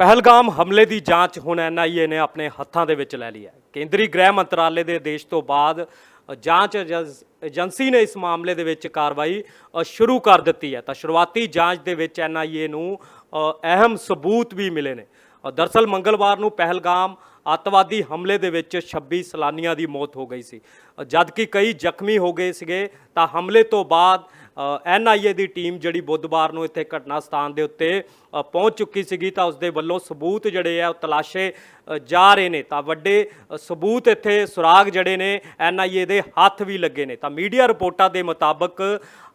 ਪਹਿਲਗਾਮ ਹਮਲੇ ਦੀ ਜਾਂਚ ਹੁਣ ਐਨਆਈਏ ਨੇ ਆਪਣੇ ਹੱਥਾਂ ਦੇ ਵਿੱਚ ਲੈ ਲਈ ਹੈ। ਕੇਂਦਰੀ ਗ੍ਰਹਿ ਮੰਤਰਾਲੇ ਦੇ ਆਦੇਸ਼ ਤੋਂ ਬਾਅਦ ਜਾਂਚ ਏਜੰਸ- ਏਜੰਸੀ ਨੇ ਇਸ ਮਾਮਲੇ ਦੇ ਵਿੱਚ ਕਾਰਵਾਈ ਸ਼ੁਰੂ ਕਰ ਦਿੱਤੀ ਹੈ। ਤਾਂ ਸ਼ੁਰੂਆਤੀ ਜਾਂਚ ਦੇ ਵਿੱਚ ਐਨਆਈਏ ਨੂੰ ਅਹਿਮ ਸਬੂਤ ਵੀ ਮਿਲੇ ਨੇ। ਅ, ਦਰਸਲ ਮੰਗਲਵਾਰ ਨੂੰ ਪਹਿਲਗਾਮ ਅੱਤਵਾਦੀ ਹਮਲੇ ਦੇ ਵਿੱਚ 26 ਸਲਾਨੀਆਂ ਦੀ ਮੌਤ ਹੋ ਗਈ ਸੀ। ਜਦਕਿ ਕਈ ਜ਼ਖਮੀ ਹੋ ਗਏ ਸੀਗੇ ਤਾਂ ਹਮਲੇ ਤੋਂ ਬਾਅਦ ਐਨਆਈਏ ਦੀ ਟੀਮ ਜਿਹੜੀ ਬੁੱਧਵਾਰ ਨੂੰ ਇੱਥੇ ਘਟਨਾ ਸਥਾਨ ਦੇ ਉੱਤੇ ਪਹੁੰਚ ਚੁੱਕੀ ਸੀਗੀ ਤਾਂ ਉਸ ਦੇ ਵੱਲੋਂ ਸਬੂਤ ਜਿਹੜੇ ਆ ਉਹ ਤਲਾਸ਼ੇ ਜਾ ਰਹੇ ਨੇ। ਤਾਂ ਵੱਡੇ ਸਬੂਤ ਇੱਥੇ ਸੁਰਾਗ ਜਿਹੜੇ ਨੇ ਐਨਆਈਏ ਦੇ ਹੱਥ ਵੀ ਲੱਗੇ ਨੇ। ਤਾਂ ਮੀਡੀਆ ਰਿਪੋਰਟਾਂ ਦੇ ਮੁਤਾਬਕ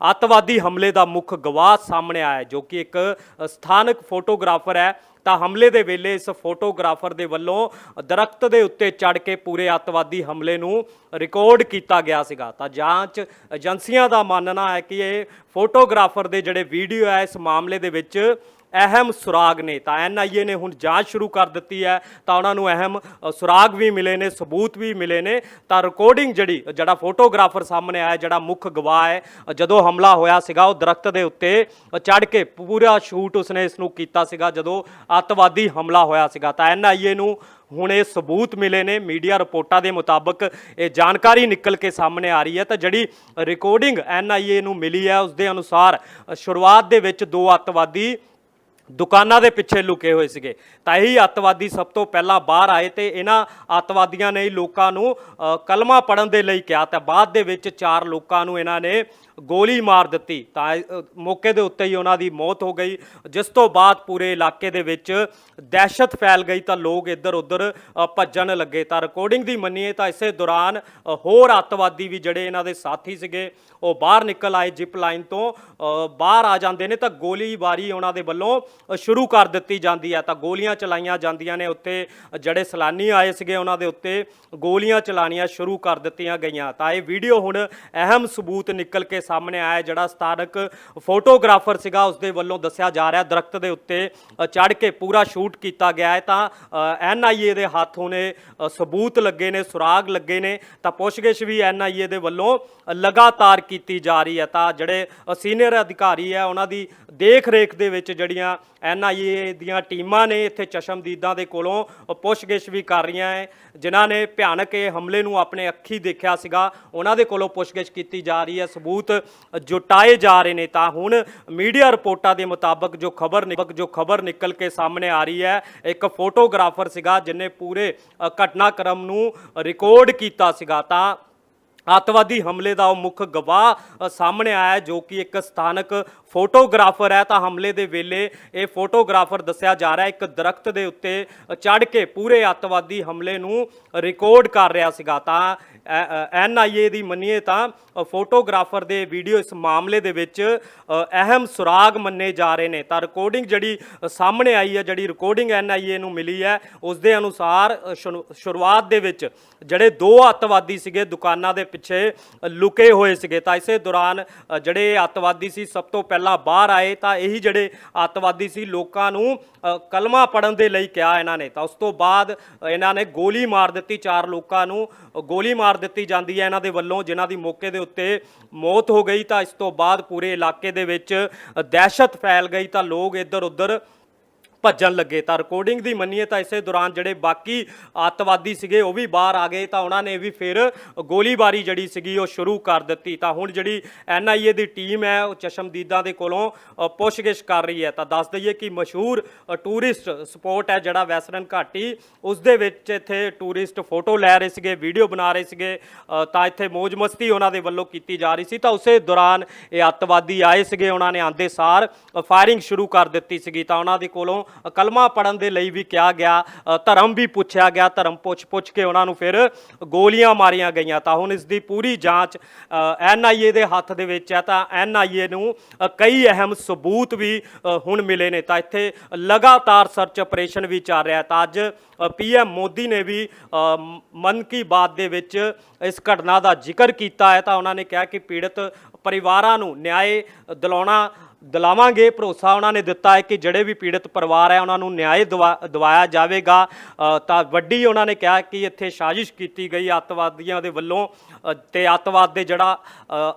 ਅੱਤਵਾਦੀ ਹਮਲੇ ਦਾ ਮੁੱਖ ਗਵਾਹ ਸਾਹਮਣੇ ਆਇਆ ਜੋ ਕਿ ਇੱਕ ਸਥਾਨਕ ਫੋਟੋਗ੍ਰਾਫਰ ਹੈ। ਤਾਂ ਹਮਲੇ ਦੇ ਵੇਲੇ ਇਸ ਫੋਟੋਗ੍ਰਾਫਰ ਦੇ ਵੱਲੋਂ ਦਰਖਤ ਦੇ ਉੱਤੇ ਚੜ ਕੇ ਪੂਰੇ ਅੱਤਵਾਦੀ ਹਮਲੇ ਨੂੰ ਰਿਕਾਰਡ ਕੀਤਾ ਗਿਆ ਸੀਗਾ। ਤਾਂ ਜਾਂਚ ਏਜੰਸੀਆਂ ਦਾ ਮੰਨਣਾ ਹੈ ਕਿ ਇਹ ਫੋਟੋਗ੍ਰਾਫਰ ਦੇ ਜਿਹੜੇ ਵੀਡੀਓ ਹੈ, ਇਸ ਮਾਮਲੇ ਦੇ ਵਿੱਚ ਅਹਿਮ ਸੁਰਾਗ ਨੇ, ਤਾਂ ਐਨਆਈਏ ਨੇ ਹੁਣ ਜਾਂਚ ਸ਼ੁਰੂ ਕਰ ਦਿੱਤੀ ਹੈ, ਤਾਂ ਉਹਨਾਂ ਨੂੰ ਅਹਿਮ ਸੁਰਾਗ ਵੀ ਮਿਲੇ ਨੇ, ਸਬੂਤ ਵੀ ਮਿਲੇ ਨੇ, ਤਾਂ ਰਿਕਾਰਡਿੰਗ ਜਿਹੜੀ, ਜਿਹੜਾ ਫੋਟੋਗ੍ਰਾਫਰ ਸਾਹਮਣੇ ਆਇਆ, ਜਿਹੜਾ ਮੁੱਖ ਗਵਾਹ ਹੈ ਜਦੋਂ ਹਮਲਾ ਹੋਇਆ ਸੀਗਾ, ਉਹ ਦਰਖਤ ਦੇ ਉੱਤੇ ਚੜ ਕੇ ਪੂਰਾ ਸ਼ੂਟ ਉਸਨੇ ਇਸ ਨੂੰ ਕੀਤਾ ਸੀਗਾ, ਜਦੋਂ ਅੱਤਵਾਦੀ ਹਮਲਾ ਹੋਇਆ ਸੀਗਾ, ਤਾਂ ਐਨਆਈਏ ਨੂੰ ਹੁਣ ਇਹ ਸਬੂਤ ਮਿਲੇ ਨੇ, ਮੀਡੀਆ ਰਿਪੋਰਟਾਂ ਦੇ ਮੁਤਾਬਕ ਇਹ ਜਾਣਕਾਰੀ ਨਿਕਲ ਕੇ ਸਾਹਮਣੇ ਆ ਰਹੀ ਹੈ, ਤਾਂ ਜਿਹੜੀ ਰਿਕਾਰਡਿੰਗ ਐਨਆਈਏ ਨੂੰ ਮਿਲੀ ਹੈ ਉਸ ਦੇ ਅਨੁਸਾਰ ਸ਼ੁਰੂਆਤ ਦੇ ਵਿੱਚ ਦੋ ਅੱਤਵਾਦੀ ਦੁਕਾਨਾਂ ਦੇ ਪਿੱਛੇ ਲੁਕੇ ਹੋਏ ਸੀਗੇ। ਤਾਂ ਇਹੀ ਅੱਤਵਾਦੀ ਸਭ ਤੋਂ ਪਹਿਲਾਂ ਬਾਹਰ ਆਏ ਤੇ ਇਹਨਾਂ ਅੱਤਵਾਦੀਆਂ ਨੇ ਲੋਕਾਂ ਨੂੰ ਅ, ਕਲਮਾ ਪੜਨ ਦੇ ਲਈ ਕਿਹਾ। ਤਾਂ ਬਾਅਦ ਦੇ ਵਿੱਚ ਚਾਰ ਲੋਕਾਂ ਨੂੰ ਇਹਨਾਂ ਨੇ ਗੋਲੀ ਮਾਰ ਦਿੱਤੀ, ਤਾਂ ਮੌਕੇ ਦੇ ਉੱਤੇ ਹੀ ਉਹਨਾਂ ਦੀ ਮੌਤ ਹੋ ਗਈ। ਜਿਸ ਤੋਂ ਬਾਅਦ ਪੂਰੇ ਇਲਾਕੇ ਦੇ ਵਿੱਚ ਦਹਿਸ਼ਤ ਫੈਲ ਗਈ, ਤਾਂ ਲੋਕ ਇੱਧਰ ਉੱਧਰ ਭੱਜਣ ਲੱਗੇ। ਤਾਂ ਰਿਕਾਰਡਿੰਗ ਦੀ ਮੰਨੀਏ ਤਾਂ ਇਸੇ ਦੌਰਾਨ ਹੋਰ ਅੱਤਵਾਦੀ ਵੀ ਜਿਹੜੇ ਇਹਨਾਂ ਦੇ ਸਾਥੀ ਸੀਗੇ, ਉਹ ਬਾਹਰ ਨਿਕਲ ਆਏ ਜਿਪ ਲਾਈਨ ਤੋਂ। ਬਾਹਰ ਆ ਜਾਂਦੇ ਨੇ ਤਾਂ ਗੋਲੀਬਾਰੀ ਉਹਨਾਂ ਦੇ ਵੱਲੋਂ ਸ਼ੁਰੂ ਕਰ ਦਿੱਤੀ ਜਾਂਦੀ ਹੈ। ਤਾਂ ਗੋਲੀਆਂ ਚਲਾਈਆਂ ਜਾਂਦੀਆਂ ਨੇ ਉੱਤੇ ਜਿਹੜੇ ਸਲਾਨੀ ਆਏ ਸੀਗੇ ਉਹਨਾਂ ਦੇ ਉੱਤੇ, ਗੋਲੀਆਂ ਚਲਾਣੀਆਂ ਸ਼ੁਰੂ ਕਰ ਦਿੱਤੀਆਂ ਗਈਆਂ। ਤਾਂ ਇਹ ਵੀਡੀਓ ਹੁਣ ਅਹਿਮ ਸਬੂਤ ਨਿਕਲ ਕੇ ਸਾਹਮਣੇ ਆਇਆ ਜਿਹੜਾ ਸਥਾਨਕ ਫੋਟੋਗ੍ਰਾਫਰ ਸੀਗਾ ਉਸ ਦੇ ਵੱਲੋਂ ਦੱਸਿਆ ਜਾ ਰਿਹਾ ਦਰਖਤ ਦੇ ਉੱਤੇ ਚੜ ਕੇ ਪੂਰਾ ਸ਼ੂਟ ਕੀਤਾ ਗਿਆ ਹੈ। ਤਾਂ ਐਨਆਈਏ ਦੇ ਹੱਥ ਹੁਣੇ ਸਬੂਤ ਲੱਗੇ ਨੇ, ਸੁਰਾਗ ਲੱਗੇ ਨੇ। ਤਾਂ ਪੁੱਛਗਿੱਛ ਵੀ ਐਨਆਈਏ ਦੇ ਵੱਲੋਂ ਲਗਾਤਾਰ ਕੀਤੀ ਜਾ ਰਹੀ ਹੈ। ਤਾਂ ਜਿਹੜੇ ਸੀਨੀਅਰ ਅਧਿਕਾਰੀ ਹੈ, ਉਹਨਾਂ ਦੀ ਦੇਖ ਰੇਖ ਦੇ ਵਿੱਚ ਜਿਹੜੀਆਂ ਐਨਆਈਏ ਦੀਆਂ ਟੀਮਾਂ ਨੇ ਇੱਥੇ ਚਸ਼ਮਦੀਦਾਂ ਦੇ ਕੋਲੋਂ ਪੁੱਛਗਿੱਛ ਵੀ ਕਰ ਰਹੀਆਂ ਹੈ। ਜਿਨ੍ਹਾਂ ਨੇ ਭਿਆਨਕ ਇਹ ਹਮਲੇ ਨੂੰ ਆਪਣੇ ਅੱਖੀ ਦੇਖਿਆ ਸੀਗਾ, ਉਹਨਾਂ ਦੇ ਕੋਲੋਂ ਪੁੱਛਗਿੱਛ ਕੀਤੀ ਜਾ ਰਹੀ ਹੈ। ਸਬੂਤ ਜੁਟਾਏ ਜਾ ਰਹੇ ਨੇ, ਤਾਂ ਹੁਣ ਮੀਡੀਆ ਰਿਪੋਰਟਾਂ ਦੇ ਮੁਤਾਬਕ ਜੋ ਖਬਰ ਨਿਕਲ ਜੋ ਖਬਰ ਨਿਕਲ ਕੇ ਸਾਹਮਣੇ ਆ ਰਹੀ ਹੈ, ਇੱਕ ਫੋਟੋਗ੍ਰਾਫਰ ਸੀਗਾ ਜਿਨੇ ਪੂਰੇ ਘਟਨਾਕ੍ਰਮ ਨੂੰ ਰਿਕਾਰਡ ਕੀਤਾ ਸੀਗਾ, ਤਾਂ ਅੱਤਵਾਦੀ ਹਮਲੇ ਦਾ ਉਹ ਮੁੱਖ ਗਵਾਹ ਸਾਹਮਣੇ ਆਇਆ ਜੋ ਕਿ ਇੱਕ ਸਥਾਨਕ ਫੋਟੋਗ੍ਰਾਫਰ ਹੈ, ਤਾਂ ਹਮਲੇ ਦੇ ਵੇਲੇ ਇਹ ਫੋਟੋਗ੍ਰਾਫਰ ਦੱਸਿਆ ਜਾ ਰਿਹਾ, ਇੱਕ ਦਰਖਤ ਦੇ ਉੱਤੇ ਚੜ ਕੇ ਪੂਰੇ ਅੱਤਵਾਦੀ ਹਮਲੇ ਨੂੰ ਰਿਕਾਰਡ ਕਰ ਰਿਹਾ ਸੀਗਾ, ਤਾਂ ਐਨਆਈਏ ਦੀ ਮੰਨੀਏ ਤਾਂ ਫੋਟੋਗ੍ਰਾਫਰ ਦੇ ਵੀਡੀਓ ਇਸ ਮਾਮਲੇ ਦੇ ਵਿੱਚ ਅਹਿਮ ਸੁਰਾਗ ਮੰਨੇ ਜਾ ਰਹੇ ਨੇ। ਤਾਂ ਰਿਕਾਰਡਿੰਗ ਜਿਹੜੀ ਸਾਹਮਣੇ ਆਈ ਹੈ, ਜਿਹੜੀ ਰਿਕਾਰਡਿੰਗ ਐਨਆਈਏ ਨੂੰ ਮਿਲੀ ਹੈ, ਉਸ ਦੇ ਅਨੁਸਾਰ ਸ਼ੁਰੂ- ਸ਼ੁਰੂਆਤ ਦੇ ਵਿੱਚ ਜਿਹੜੇ ਦੋ ਅੱਤਵਾਦੀ ਸੀਗੇ, ਦੁਕਾਨਾਂ ਦੇ ਪਿੱਛੇ ਲੁਕੇ ਹੋਏ ਸੀਗੇ। ਤਾਂ ਇਸੇ ਦੌਰਾਨ ਜਿਹੜੇ ਅੱਤਵਾਦੀ ਸੀ, ਸਭ ਤੋਂ ਪਹਿਲਾਂ ਬਾਹਰ ਆਏ। ਤਾਂ ਇਹੀ ਜਿਹੜੇ ਅੱਤਵਾਦੀ ਸੀ, ਲੋਕਾਂ ਨੂੰ ਕਲਮਾ ਪੜਨ ਦੇ ਲਈ ਕਿਹਾ ਇਹਨਾਂ ਨੇ। ਤਾਂ ਉਸ ਤੋਂ ਬਾਅਦ ਇਹਨਾਂ ਨੇ ਗੋਲੀ ਮਾਰ ਦਿੱਤੀ। ਚਾਰ ਲੋਕਾਂ ਨੂੰ ਗੋਲੀ ਮਾਰ ਦਿੱਤੀ ਜਾਂਦੀ ਹੈ ਇਹਨਾਂ ਦੇ ਵੱਲੋਂ, ਜਿਨ੍ਹਾਂ ਦੀ ਮੌਕੇ ਦੇ ਉੱਤੇ ਮੌਤ ਹੋ ਗਈ। ਤਾਂ ਇਸ ਤੋਂ ਬਾਅਦ ਪੂਰੇ ਇਲਾਕੇ ਦੇ ਵਿੱਚ ਦਹਿਸ਼ਤ ਫੈਲ ਗਈ। ਤਾਂ ਲੋਕ ਇੱਧਰ ਉੱਧਰ ਭੱਜਣ ਲੱਗੇ। ਤਾਂ ਰਿਕਾਰਡਿੰਗ ਦੀ ਮੰਨੀਏ ਤਾਂ ਇਸੇ ਦੌਰਾਨ ਜਿਹੜੇ ਬਾਕੀ ਅੱਤਵਾਦੀ ਸੀਗੇ ਉਹ ਵੀ ਬਾਹਰ ਆ ਗਏ। ਤਾਂ ਉਹਨਾਂ ਨੇ ਵੀ ਫਿਰ ਗੋਲੀਬਾਰੀ ਜਿਹੜੀ ਸੀਗੀ ਉਹ ਸ਼ੁਰੂ ਕਰ ਦਿੱਤੀ। ਤਾਂ ਹੁਣ ਜਿਹੜੀ ਐਨਆਈਏ ਦੀ ਟੀਮ ਹੈ ਉਹ ਚਸ਼ਮਦੀਦਾਂ ਦੇ ਕੋਲੋਂ ਅ, ਪੁੱਛਗਿੱਛ ਕਰ ਰਹੀ ਹੈ। ਤਾਂ ਦੱਸ ਦਈਏ ਕਿ ਮਸ਼ਹੂਰ ਟੂਰਿਸਟ ਸਪੋਟ ਹੈ ਜਿਹੜਾ ਵੈਸਟਰਨ ਘਾਟੀ। ਉਸ ਦੇ ਵਿੱਚ ਇੱਥੇ ਟੂਰਿਸਟ ਫੋਟੋ ਲੈ ਰਹੇ ਸੀਗੇ ਵੀਡੀਓ ਬਣਾ ਰਹੇ ਸੀਗੇ। ਤਾਂ ਇੱਥੇ ਮौज ਮਸਤੀ ਉਹਨਾਂ ਦੇ ਵੱਲੋਂ ਕੀਤੀ ਜਾ ਰਹੀ ਸੀ। ਤਾਂ ਉਸੇ ਦੌਰਾਨ ਇਹ ਅੱਤਵਾਦੀ ਆਏ ਸੀਗੇ। ਉਹਨਾਂ ਨੇ ਆਂਦੇ ਸਾਰ ਫਾਇਰਿੰਗ ਸ਼ੁਰੂ ਕਰ ਦਿੱਤੀ ਸੀਗੀ। ਤਾਂ ਉਹਨਾਂ ਦੇ ਕੋਲੋਂ ਕਲਮਾ ਪੜਨ ਦੇ ਲਈ ਵੀ ਕਿਹਾ ਗਿਆ ਧਰਮ ਵੀ ਪੁੱਛਿਆ ਗਿਆ, ਧਰਮ ਪੁੱਛ ਪੁੱਛ ਕੇ ਉਹਨਾਂ ਨੂੰ ਫਿਰ ਗੋਲੀਆਂ ਮਾਰੀਆਂ ਗਈਆਂ। ਤਾਂ ਹੁਣ ਇਸ ਦੀ ਪੂਰੀ ਜਾਂਚ ਐਨਆਈਏ ਦੇ ਹੱਥ ਦੇ ਵਿੱਚ ਹੈ ਤਾਂ ਐਨਆਈਏ ਨੂੰ ਕਈ ਅਹਿਮ ਸਬੂਤ ਵੀ ਹੁਣ ਮਿਲੇ ਨੇ। ਤਾਂ ਇੱਥੇ ਲਗਾਤਾਰ ਸਰਚ ਆਪਰੇਸ਼ਨ ਵੀ ਚੱਲ ਰਿਹਾ ਤਾਂ ਅੱਜ ਪੀਐਮ ਮੋਦੀ ਨੇ ਵੀ ਮਨ ਕੀ ਬਾਤ ਦੇ ਵਿੱਚ ਇਸ ਘਟਨਾ ਦਾ ਜ਼ਿਕਰ ਕੀਤਾ ਹੈ। ਤਾਂ ਉਹਨਾਂ ਨੇ ਕਿਹਾ ਕਿ ਪੀੜਤ ਪਰਿਵਾਰਾਂ ਨੂੰ ਨਿਆਂ ਦਿਲਾਉਣਾ ਦਿਲਾਵਾਂਗੇ। ਭਰੋਸਾ ਉਹਨਾਂ ਨੇ ਦਿੱਤਾ ਹੈ ਕਿ ਜਿਹੜੇ ਵੀ ਪੀੜਤ ਪਰਿਵਾਰ ਹੈ ਉਹਨਾਂ ਨੂੰ ਨਿਆਂ ਦਿਵਾ- ਦਿਵਾਇਆ ਜਾਵੇਗਾ। ਤਾਂ ਵੱਡੀ ਉਹਨਾਂ ਨੇ ਕਿਹਾ ਕਿ ਇੱਥੇ ਸਾਜ਼ਿਸ਼ ਕੀਤੀ ਗਈ। ਅੱਤਵਾਦੀਆਂ ਦੇ ਵੱਲੋਂ ਅ, ਤੇ ਅੱਤਵਾਦ ਦੇ ਜਿਹੜਾ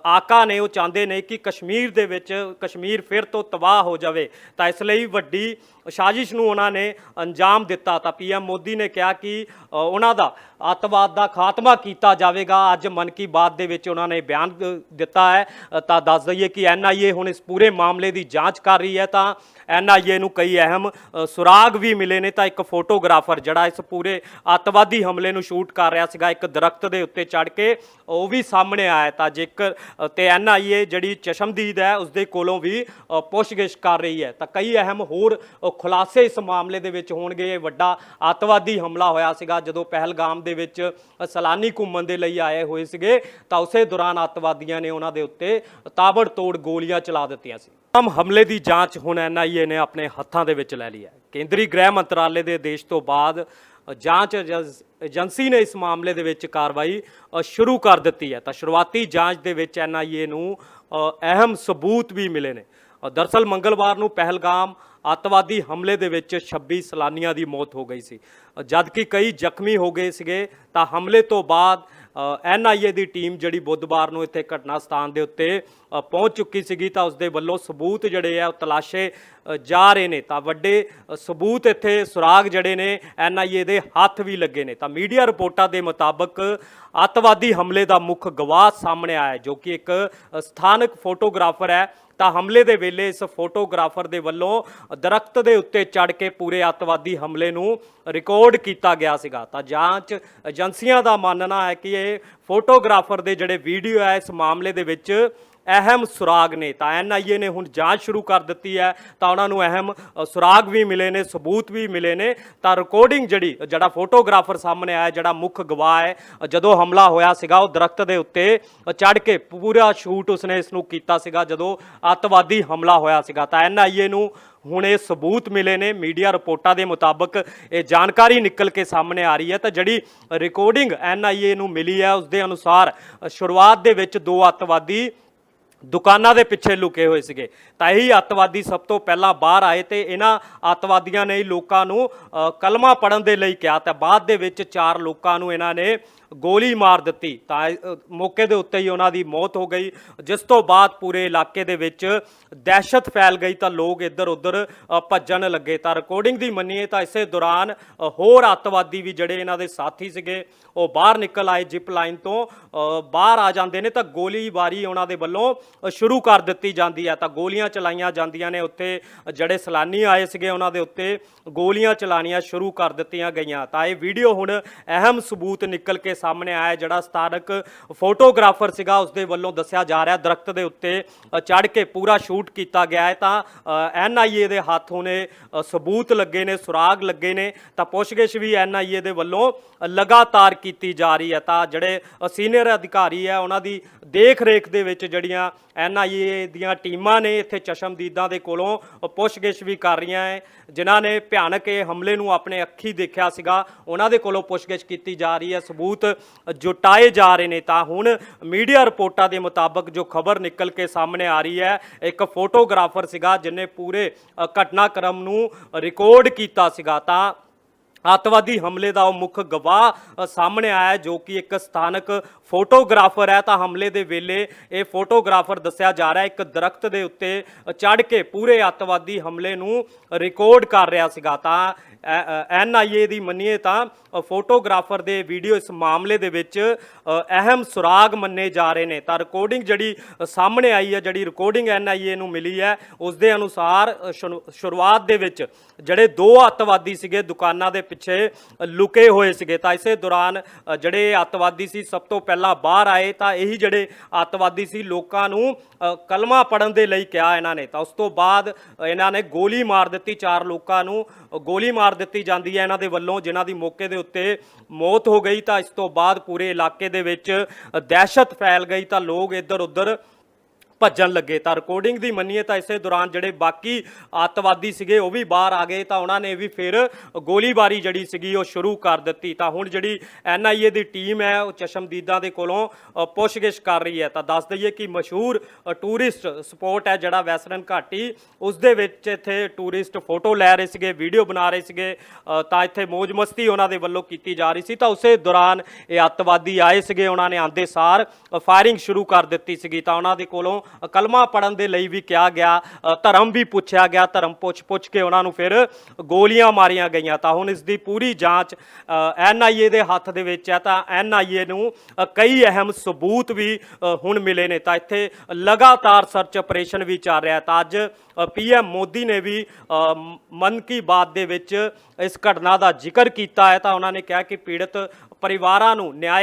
ਆਕਾ ਨੇ ਉਹ ਚਾਹੁੰਦੇ ਨੇ ਕਿ ਕਸ਼ਮੀਰ ਦੇ ਵਿੱਚ ਕਸ਼ਮੀਰ ਫਿਰ ਤੋਂ ਤਬਾਹ ਹੋ ਜਾਵੇ। ਤਾਂ ਇਸ ਲਈ ਵੱਡੀ ਸਾਜ਼ਿਸ਼ ਨੂੰ ਉਹਨਾਂ ਨੇ ਅੰਜਾਮ ਦਿੱਤਾ। ਤਾਂ ਪੀਐਮ ਮੋਦੀ ਨੇ ਕਿਹਾ ਕਿ ਉਹਨਾਂ ਦਾ ਅੱਤਵਾਦ ਦਾ ਖਾਤਮਾ ਕੀਤਾ ਜਾਵੇਗਾ। ਅੱਜ ਮਨ ਕੀ ਬਾਤ ਦੇ ਵਿੱਚ ਉਹਨਾਂ ਨੇ ਬਿਆਨ ਦਿੱਤਾ ਹੈ। ਤਾਂ ਦੱਸ ਦਈਏ ਕਿ ਐਨਆਈਏ ਹੁਣ ਇਸ ਪੂਰੇ ਮਾਮਲੇ ਦੀ ਜਾਂਚ ਕਰ ਰਹੀ ਹੈ ਤਾਂ ਐਨਆਈਏ ਨੂੰ ਕਈ ਅਹਿਮ ਸੁਰਾਗ ਵੀ ਮਿਲੇ ਨੇ। ਤਾਂ ਇੱਕ ਫੋਟੋਗ੍ਰਾਫਰ ਜਿਹੜਾ ਇਸ ਪੂਰੇ ਅੱਤਵਾਦੀ ਹਮਲੇ ਨੂੰ ਸ਼ੂਟ ਕਰ ਰਿਹਾ ਸੀਗਾ ਇੱਕ ਦਰਖਤ ਦੇ ਉੱਤੇ ਚੜ ਕੇ ਉਹ ਵੀ ਸਾਹਮਣੇ ਆਇਆ ਤਾਂ ਜੇਕਰ ਅ, ਤੇ ਐਨਆਈਏ ਜਿਹੜੀ ਚਸ਼ਮਦੀਦ ਹੈ ਉਸ ਦੇ ਕੋਲੋਂ ਵੀ ਪੁੱਛਗਿੱਛ ਕਰ ਰਹੀ ਹੈ। ਤਾਂ ਕਈ ਅਹਿਮ ਹੋਰ ਖੁਲਾਸੇ ਇਸ ਮਾਮਲੇ ਦੇ ਵਿੱਚ ਹੋਣਗੇ। ਇਹ ਵੱਡਾ ਅੱਤਵਾਦੀ ਹਮਲਾ ਹੋਇਆ ਸੀਗਾ ਜਦੋਂ ਪਹਿਲਗਾਮ ਦੇ ਵਿੱਚ ਅ, ਸੈਲਾਨੀ ਘੁੰਮਣ ਦੇ ਲਈ ਆਏ ਹੋਏ ਸੀਗੇ। ਤਾਂ ਉਸੇ ਦੌਰਾਨ ਅੱਤਵਾਦੀਆਂ ਨੇ ਉਹਨਾਂ ਦੇ ਉੱਤੇ ਤਾਬੜ ਤੋੜ ਗੋਲੀਆਂ ਚਲਾ ਦਿੱਤੀਆਂ ਸੀ। ਤਮ ਹਮਲੇ ਦੀ ਜਾਂਚ ਹੁਣ ਐਨਆਈਏ ਨੇ ਆਪਣੇ ਹੱਥਾਂ ਦੇ ਵਿੱਚ ਲੈ ਲਈ ਹੈ। ਕੇਂਦਰੀ ਗ੍ਰਹਿ ਮੰਤਰਾਲੇ ਦੇ ਆਦੇਸ਼ ਤੋਂ ਬਾਅਦ ਜਾਂਚ ਏਜੰਸ- ਏਜੰਸੀ ਨੇ ਇਸ ਮਾਮਲੇ ਦੇ ਵਿੱਚ ਕਾਰਵਾਈ ਸ਼ੁਰੂ ਕਰ ਦਿੱਤੀ ਹੈ। ਤਾਂ ਸ਼ੁਰੂਆਤੀ ਜਾਂਚ ਦੇ ਵਿੱਚ ਐਨਆਈਏ ਨੂੰ ਅਹਿਮ ਸਬੂਤ ਵੀ ਮਿਲੇ ਨੇ। ਅ, ਦਰਸਲ ਮੰਗਲਵਾਰ ਨੂੰ ਪਹਿਲਗਾਮ ਅੱਤਵਾਦੀ ਹਮਲੇ ਦੇ ਵਿੱਚ 26 ਸੈਲਾਨੀਆਂ ਦੀ ਮੌਤ ਹੋ ਗਈ ਸੀ। ਜਦਕਿ ਕਈ ਜ਼ਖਮੀ ਹੋ ਗਏ ਸੀਗੇ ਤਾਂ ਹਮਲੇ ਤੋਂ ਬਾਅਦ ਐਨਆਈਏ ਦੀ ਟੀਮ ਜਿਹੜੀ ਬੁੱਧਵਾਰ ਨੂੰ ਇੱਥੇ ਘਟਨਾ ਸਥਾਨ ਦੇ ਉੱਤੇ ਪਹੁੰਚ ਚੁੱਕੀ ਸੀਗੀ ਤਾਂ ਉਸ ਦੇ ਵੱਲੋਂ ਸਬੂਤ ਜਿਹੜੇ ਆ ਉਹ ਤਲਾਸ਼ੇ ਜਾ ਰਹੇ ਨੇ। ਤਾਂ ਵੱਡੇ ਸਬੂਤ ਇੱਥੇ ਸੁਰਾਗ ਜਿਹੜੇ ਨੇ ਐਨਆਈਏ ਦੇ ਹੱਥ ਵੀ ਲੱਗੇ ਨੇ। ਤਾਂ ਮੀਡੀਆ ਰਿਪੋਰਟਾਂ ਦੇ ਮੁਤਾਬਕ ਅੱਤਵਾਦੀ ਹਮਲੇ ਦਾ ਮੁੱਖ ਗਵਾਹ ਸਾਹਮਣੇ ਆਇਆ ਜੋ ਕਿ ਇੱਕ ਸਥਾਨਕ ਫੋਟੋਗ੍ਰਾਫਰ ਹੈ। ਤਾਂ ਹਮਲੇ ਦੇ ਵੇਲੇ ਇਸ ਫੋਟੋਗ੍ਰਾਫਰ ਦੇ ਵੱਲੋਂ ਦਰਖਤ ਦੇ ਉੱਤੇ ਚੜ ਕੇ ਪੂਰੇ ਅੱਤਵਾਦੀ ਹਮਲੇ ਨੂੰ ਰਿਕਾਰਡ ਕੀਤਾ ਗਿਆ ਸੀਗਾ। ਤਾਂ ਜਾਂਚ ਏਜੰਸੀਆਂ ਦਾ ਮੰਨਣਾ ਹੈ ਕਿ ਇਹ ਫੋਟੋਗ੍ਰਾਫਰ ਦੇ ਜਿਹੜੇ ਵੀਡੀਓ ਹੈ, ਇਸ ਮਾਮਲੇ ਦੇ ਵਿੱਚ ਅਹਿਮ ਸੁਰਾਗ ਨੇ, ਤਾਂ ਐਨਆਈਏ ਨੇ ਹੁਣ ਜਾਂਚ ਸ਼ੁਰੂ ਕਰ ਦਿੱਤੀ ਹੈ, ਤਾਂ ਉਹਨਾਂ ਨੂੰ ਅਹਿਮ ਸੁਰਾਗ ਵੀ ਮਿਲੇ ਨੇ, ਸਬੂਤ ਵੀ ਮਿਲੇ ਨੇ, ਤਾਂ ਰਿਕਾਰਡਿੰਗ ਜਿਹੜੀ, ਜਿਹੜਾ ਫੋਟੋਗ੍ਰਾਫਰ ਸਾਹਮਣੇ ਆਇਆ, ਜਿਹੜਾ ਮੁੱਖ ਗਵਾਹ ਹੈ ਜਦੋਂ ਹਮਲਾ ਹੋਇਆ ਸੀਗਾ, ਉਹ ਦਰਖਤ ਦੇ ਉੱਤੇ ਚੜ ਕੇ ਪੂਰਾ ਸ਼ੂਟ ਉਸਨੇ ਇਸ ਨੂੰ ਕੀਤਾ ਸੀਗਾ, ਜਦੋਂ ਅੱਤਵਾਦੀ ਹਮਲਾ ਹੋਇਆ ਸੀਗਾ, ਤਾਂ ਐਨਆਈਏ ਨੂੰ ਹੁਣ ਇਹ ਸਬੂਤ ਮਿਲੇ ਨੇ, ਮੀਡੀਆ ਰਿਪੋਰਟਾਂ ਦੇ ਮੁਤਾਬਕ ਇਹ ਜਾਣਕਾਰੀ ਨਿਕਲ ਕੇ ਸਾਹਮਣੇ ਆ ਰਹੀ ਹੈ, ਤਾਂ ਜਿਹੜੀ ਰਿਕਾਰਡਿੰਗ ਐਨਆਈਏ ਨੂੰ ਮਿਲੀ ਹੈ ਉਸ ਦੇ ਅਨੁਸਾਰ ਸ਼ੁਰੂਆਤ ਦੇ ਵਿੱਚ ਦੋ ਅੱਤਵਾਦੀ ਦੁਕਾਨਾਂ ਦੇ ਪਿੱਛੇ ਲੁਕੇ ਹੋਏ ਸੀਗੇ। ਤਾਂ ਇਹੀ ਅੱਤਵਾਦੀ ਸਭ ਤੋਂ ਪਹਿਲਾਂ ਬਾਹਰ ਆਏ ਤੇ ਇਹਨਾਂ ਅੱਤਵਾਦੀਆਂ ਨੇ ਲੋਕਾਂ ਨੂੰ ਅ, ਕਲਮਾ ਪੜਨ ਦੇ ਲਈ ਕਿਹਾ। ਤਾਂ ਬਾਅਦ ਦੇ ਵਿੱਚ ਚਾਰ ਲੋਕਾਂ ਨੂੰ ਇਹਨਾਂ ਨੇ ਗੋਲੀ ਮਾਰ ਦਿੱਤੀ, ਤਾਂ ਮੌਕੇ ਦੇ ਉੱਤੇ ਹੀ ਉਹਨਾਂ ਦੀ ਮੌਤ ਹੋ ਗਈ। ਜਿਸ ਤੋਂ ਬਾਅਦ ਪੂਰੇ ਇਲਾਕੇ ਦੇ ਵਿੱਚ ਦਹਿਸ਼ਤ ਫੈਲ ਗਈ, ਤਾਂ ਲੋਕ ਇੱਧਰ ਉੱਧਰ ਭੱਜਣ ਲੱਗੇ। ਤਾਂ ਰਿਕਾਰਡਿੰਗ ਦੀ ਮੰਨੀਏ ਤਾਂ ਇਸੇ ਦੌਰਾਨ ਹੋਰ ਅੱਤਵਾਦੀ ਵੀ ਜਿਹੜੇ ਇਹਨਾਂ ਦੇ ਸਾਥੀ ਸੀਗੇ, ਉਹ ਬਾਹਰ ਨਿਕਲ ਆਏ ਜਿਪ ਲਾਈਨ ਤੋਂ। ਬਾਹਰ ਆ ਜਾਂਦੇ ਨੇ ਤਾਂ ਗੋਲੀਬਾਰੀ ਉਹਨਾਂ ਦੇ ਵੱਲੋਂ ਸ਼ੁਰੂ ਕਰ ਦਿੱਤੀ ਜਾਂਦੀ ਹੈ। ਤਾਂ ਗੋਲੀਆਂ ਚਲਾਈਆਂ ਜਾਂਦੀਆਂ ਨੇ ਉੱਤੇ ਜਿਹੜੇ ਸੈਲਾਨੀ ਆਏ ਸੀਗੇ ਉਹਨਾਂ ਦੇ ਉੱਤੇ, ਗੋਲੀਆਂ ਚਲਾਣੀਆਂ ਸ਼ੁਰੂ ਕਰ ਦਿੱਤੀਆਂ ਗਈਆਂ। ਤਾਂ ਇਹ ਵੀਡੀਓ ਹੁਣ ਅਹਿਮ ਸਬੂਤ ਨਿਕਲ ਕੇ ਸਾਹਮਣੇ ਆਇਆ ਜਿਹੜਾ ਸਥਾਨਕ ਫੋਟੋਗ੍ਰਾਫਰ ਸੀਗਾ ਉਸ ਦੇ ਵੱਲੋਂ ਦੱਸਿਆ ਜਾ ਰਿਹਾ ਦਰਖਤ ਦੇ ਉੱਤੇ ਚੜ ਕੇ ਪੂਰਾ ਸ਼ੂਟ ਕੀਤਾ ਗਿਆ ਹੈ। ਤਾਂ ਐਨਆਈਏ ਦੇ ਹੱਥ ਹੁਣੇ ਸਬੂਤ ਲੱਗੇ ਨੇ, ਸੁਰਾਗ ਲੱਗੇ ਨੇ, ਤਾਂ ਪੁੱਛਗਿੱਛ ਵੀ ਐਨਆਈਏ ਦੇ ਵੱਲੋਂ ਲਗਾਤਾਰ ਕੀਤੀ ਜਾ ਰਹੀ ਹੈ। ਤਾਂ ਜਿਹੜੇ ਸੀਨੀਅਰ ਅਧਿਕਾਰੀ ਹੈ, ਉਹਨਾਂ ਦੀ ਦੇਖ ਰੇਖ ਦੇ ਵਿੱਚ ਜਿਹੜੀਆਂ ਐਨਆਈਏ ਦੀਆਂ ਟੀਮਾਂ ਨੇ, ਇੱਥੇ ਚਸ਼ਮਦੀਦਾਂ ਦੇ ਕੋਲੋਂ ਪੁੱਛਗਿੱਛ ਵੀ ਕਰ ਰਹੀਆਂ ਹੈ। ਜਿਨ੍ਹਾਂ ਨੇ ਭਿਆਨਕ ਇਹ ਹਮਲੇ ਨੂੰ ਆਪਣੇ ਅੱਖੀ ਦੇਖਿਆ ਸੀਗਾ, ਉਹਨਾਂ ਦੇ ਕੋਲੋਂ ਪੁੱਛਗਿੱਛ ਕੀਤੀ ਜਾ ਰਹੀ ਹੈ। ਸਬੂਤ ਜੁਟਾਏ ਜਾ ਰਹੇ ਨੇ, ਤਾਂ ਹੁਣ ਮੀਡੀਆ ਰਿਪੋਰਟਾਂ ਦੇ ਮੁਤਾਬਕ ਜੋ ਖਬਰ ਨਿਕਲ ਕੇ ਸਾਹਮਣੇ ਆ ਰਹੀ ਹੈ, ਇੱਕ ਫੋਟੋਗ੍ਰਾਫਰ ਸੀਗਾ ਜਿਨੇ ਪੂਰੇ ਘਟਨਾਕ੍ਰਮ ਨੂੰ ਰਿਕਾਰਡ ਕੀਤਾ ਸੀਗਾ। ਤਾਂ ਅੱਤਵਾਦੀ ਹਮਲੇ ਦਾ ਉਹ ਮੁੱਖ ਗਵਾਹ ਸਾਹਮਣੇ ਆਇਆ ਜੋ ਕਿ ਇੱਕ ਸਥਾਨਕ ਫੋਟੋਗ੍ਰਾਫਰ ਹੈ। ਤਾਂ ਹਮਲੇ ਦੇ ਵੇਲੇ ਇਹ ਫੋਟੋਗ੍ਰਾਫਰ ਦੱਸਿਆ ਜਾ ਰਿਹਾ ਇੱਕ ਦਰਖਤ ਦੇ ਉੱਤੇ ਚੜ ਕੇ ਪੂਰੇ ਅੱਤਵਾਦੀ ਹਮਲੇ ਨੂੰ ਰਿਕਾਰਡ ਕਰ ਰਿਹਾ ਸੀਗਾ। ਤਾਂ ਐਨਆਈਏ ਦੀ ਮੰਨੀਏ ਤਾਂ ਫੋਟੋਗ੍ਰਾਫਰ ਦੇ ਵੀਡੀਓ ਇਸ ਮਾਮਲੇ ਦੇ ਵਿੱਚ ਅਹਿਮ ਸੁਰਾਗ ਮੰਨੇ ਜਾ ਰਹੇ ਨੇ। ਤਾਂ ਰਿਕਾਰਡਿੰਗ ਜਿਹੜੀ ਸਾਹਮਣੇ ਆਈ ਹੈ ਜਿਹੜੀ ਰਿਕਾਰਡਿੰਗ ਐਨਆਈਏ ਨੂੰ ਮਿਲੀ ਹੈ ਉਸ ਦੇ ਅਨੁਸਾਰ ਅ, ਸ਼ੁਰੂਆਤ ਦੇ ਵਿੱਚ ਜਿਹੜੇ ਦੋ ਅੱਤਵਾਦੀ ਸੀਗੇ ਦੁਕਾਨਾਂ ਦੇ ਪਿੱਛੇ ਲੁਕੇ ਹੋਏ ਸੀਗੇ। ਤਾਂ ਇਸੇ ਦੌਰਾਨ ਜਿਹੜੇ ਅੱਤਵਾਦੀ ਸੀ, ਸਭ ਤੋਂ ਪਹਿਲਾਂ ਬਾਹਰ ਆਏ। ਤਾਂ ਇਹੀ ਜਿਹੜੇ ਅੱਤਵਾਦੀ ਸੀ, ਲੋਕਾਂ ਨੂੰ ਕਲਮਾ ਪੜਨ ਦੇ ਲਈ ਕਿਹਾ ਇਹਨਾਂ ਨੇ। ਤਾਂ ਉਸ ਤੋਂ ਬਾਅਦ ਇਹਨਾਂ ਨੇ ਗੋਲੀ ਮਾਰ ਦਿੱਤੀ ਚਾਰ ਲੋਕਾਂ ਨੂੰ। ਗੋਲੀ ਮਾਰ ਦਿੱਤੀ ਜਾਂਦੀ ਹੈ ਇਹਨਾਂ ਦੇ ਵੱਲੋਂ, ਜਿਨ੍ਹਾਂ ਦੀ ਮੌਕੇ ਦੇ ਉੱਤੇ ਮੌਤ ਹੋ ਗਈ। ਤਾਂ ਇਸ ਤੋਂ ਬਾਅਦ ਪੂਰੇ ਇਲਾਕੇ ਦੇ ਵਿੱਚ ਦਹਿਸ਼ਤ ਫੈਲ ਗਈ। ਤਾਂ ਲੋਕ ਇੱਧਰ ਉੱਧਰ ਭੱਜਣ ਲੱਗੇ। ਤਾਂ ਰਿਕਾਰਡਿੰਗ ਦੀ ਮੰਨੀਏ ਤਾਂ ਇਸੇ ਦੌਰਾਨ ਜਿਹੜੇ ਬਾਕੀ ਅੱਤਵਾਦੀ ਸੀਗੇ, ਉਹ ਵੀ ਬਾਹਰ ਆ ਗਏ। ਤਾਂ ਉਹਨਾਂ ਨੇ ਵੀ ਫਿਰ ਗੋਲੀਬਾਰੀ ਜਿਹੜੀ ਸੀਗੀ, ਉਹ ਸ਼ੁਰੂ ਕਰ ਦਿੱਤੀ। ਤਾਂ ਹੁਣ ਜਿਹੜੀ ਐਨਆਈਏ ਦੀ ਟੀਮ ਹੈ, ਉਹ ਚਸ਼ਮਦੀਦਾਂ ਦੇ ਕੋਲੋਂ ਪੁੱਛਗਿੱਛ ਕਰ ਰਹੀ ਹੈ। ਤਾਂ ਦੱਸ ਦਈਏ ਕਿ ਮਸ਼ਹੂਰ ਟੂਰਿਸਟ ਸਪੋਟ ਹੈ ਜਿਹੜਾ ਵੈਸਟਰਨ ਘਾਟੀ। ਉਸ ਦੇ ਵਿੱਚ ਇੱਥੇ ਟੂਰਿਸਟ ਫੋਟੋ ਲੈ ਰਹੇ ਸੀਗੇ ਵੀਡੀਓ ਬਣਾ ਰਹੇ ਸੀਗੇ। ਤਾਂ ਇੱਥੇ ਮौज ਮਸਤੀ ਉਹਨਾਂ ਦੇ ਵੱਲੋਂ ਕੀਤੀ ਜਾ ਰਹੀ ਸੀ। ਤਾਂ ਉਸੇ ਦੌਰਾਨ ਇਹ ਅੱਤਵਾਦੀ ਆਏ ਸੀਗੇ, ਉਹਨਾਂ ਨੇ ਆਂਦੇ ਸਾਰ ਫਾਇਰਿੰਗ ਸ਼ੁਰੂ ਕਰ ਦਿੱਤੀ ਸੀਗੀ। ਤਾਂ ਉਹਨਾਂ ਦੇ ਕੋਲੋਂ ਕਲਮਾ ਪੜਨ ਦੇ ਲਈ ਵੀ ਕਿਹਾ ਗਿਆ ਧਰਮ ਵੀ ਪੁੱਛਿਆ ਗਿਆ, ਧਰਮ ਪੁੱਛ ਪੁੱਛ ਕੇ ਉਹਨਾਂ ਨੂੰ ਫਿਰ ਗੋਲੀਆਂ ਮਾਰੀਆਂ ਗਈਆਂ। ਤਾਂ ਹੁਣ ਇਸ ਦੀ ਪੂਰੀ ਜਾਂਚ ਐਨਆਈਏ ਦੇ ਹੱਥ ਦੇ ਵਿੱਚ ਹੈ। ਤਾਂ ਐਨਆਈਏ ਨੂੰ ਕਈ ਅਹਿਮ ਸਬੂਤ ਵੀ ਹੁਣ ਮਿਲੇ ਨੇ। ਤਾਂ ਇੱਥੇ ਲਗਾਤਾਰ ਸਰਚ ਆਪਰੇਸ਼ਨ ਵੀ ਚੱਲ ਰਿਹਾ ਤਾਂ ਅੱਜ ਪੀਐਮ ਮੋਦੀ ਨੇ ਵੀ ਮਨ ਕੀ ਬਾਤ ਦੇ ਵਿੱਚ ਇਸ ਘਟਨਾ ਦਾ ਜ਼ਿਕਰ ਕੀਤਾ ਹੈ। ਤਾਂ ਉਹਨਾਂ ਨੇ ਕਿਹਾ ਕਿ ਪੀੜਤ ਪਰਿਵਾਰਾਂ ਨੂੰ ਨਿਆਂ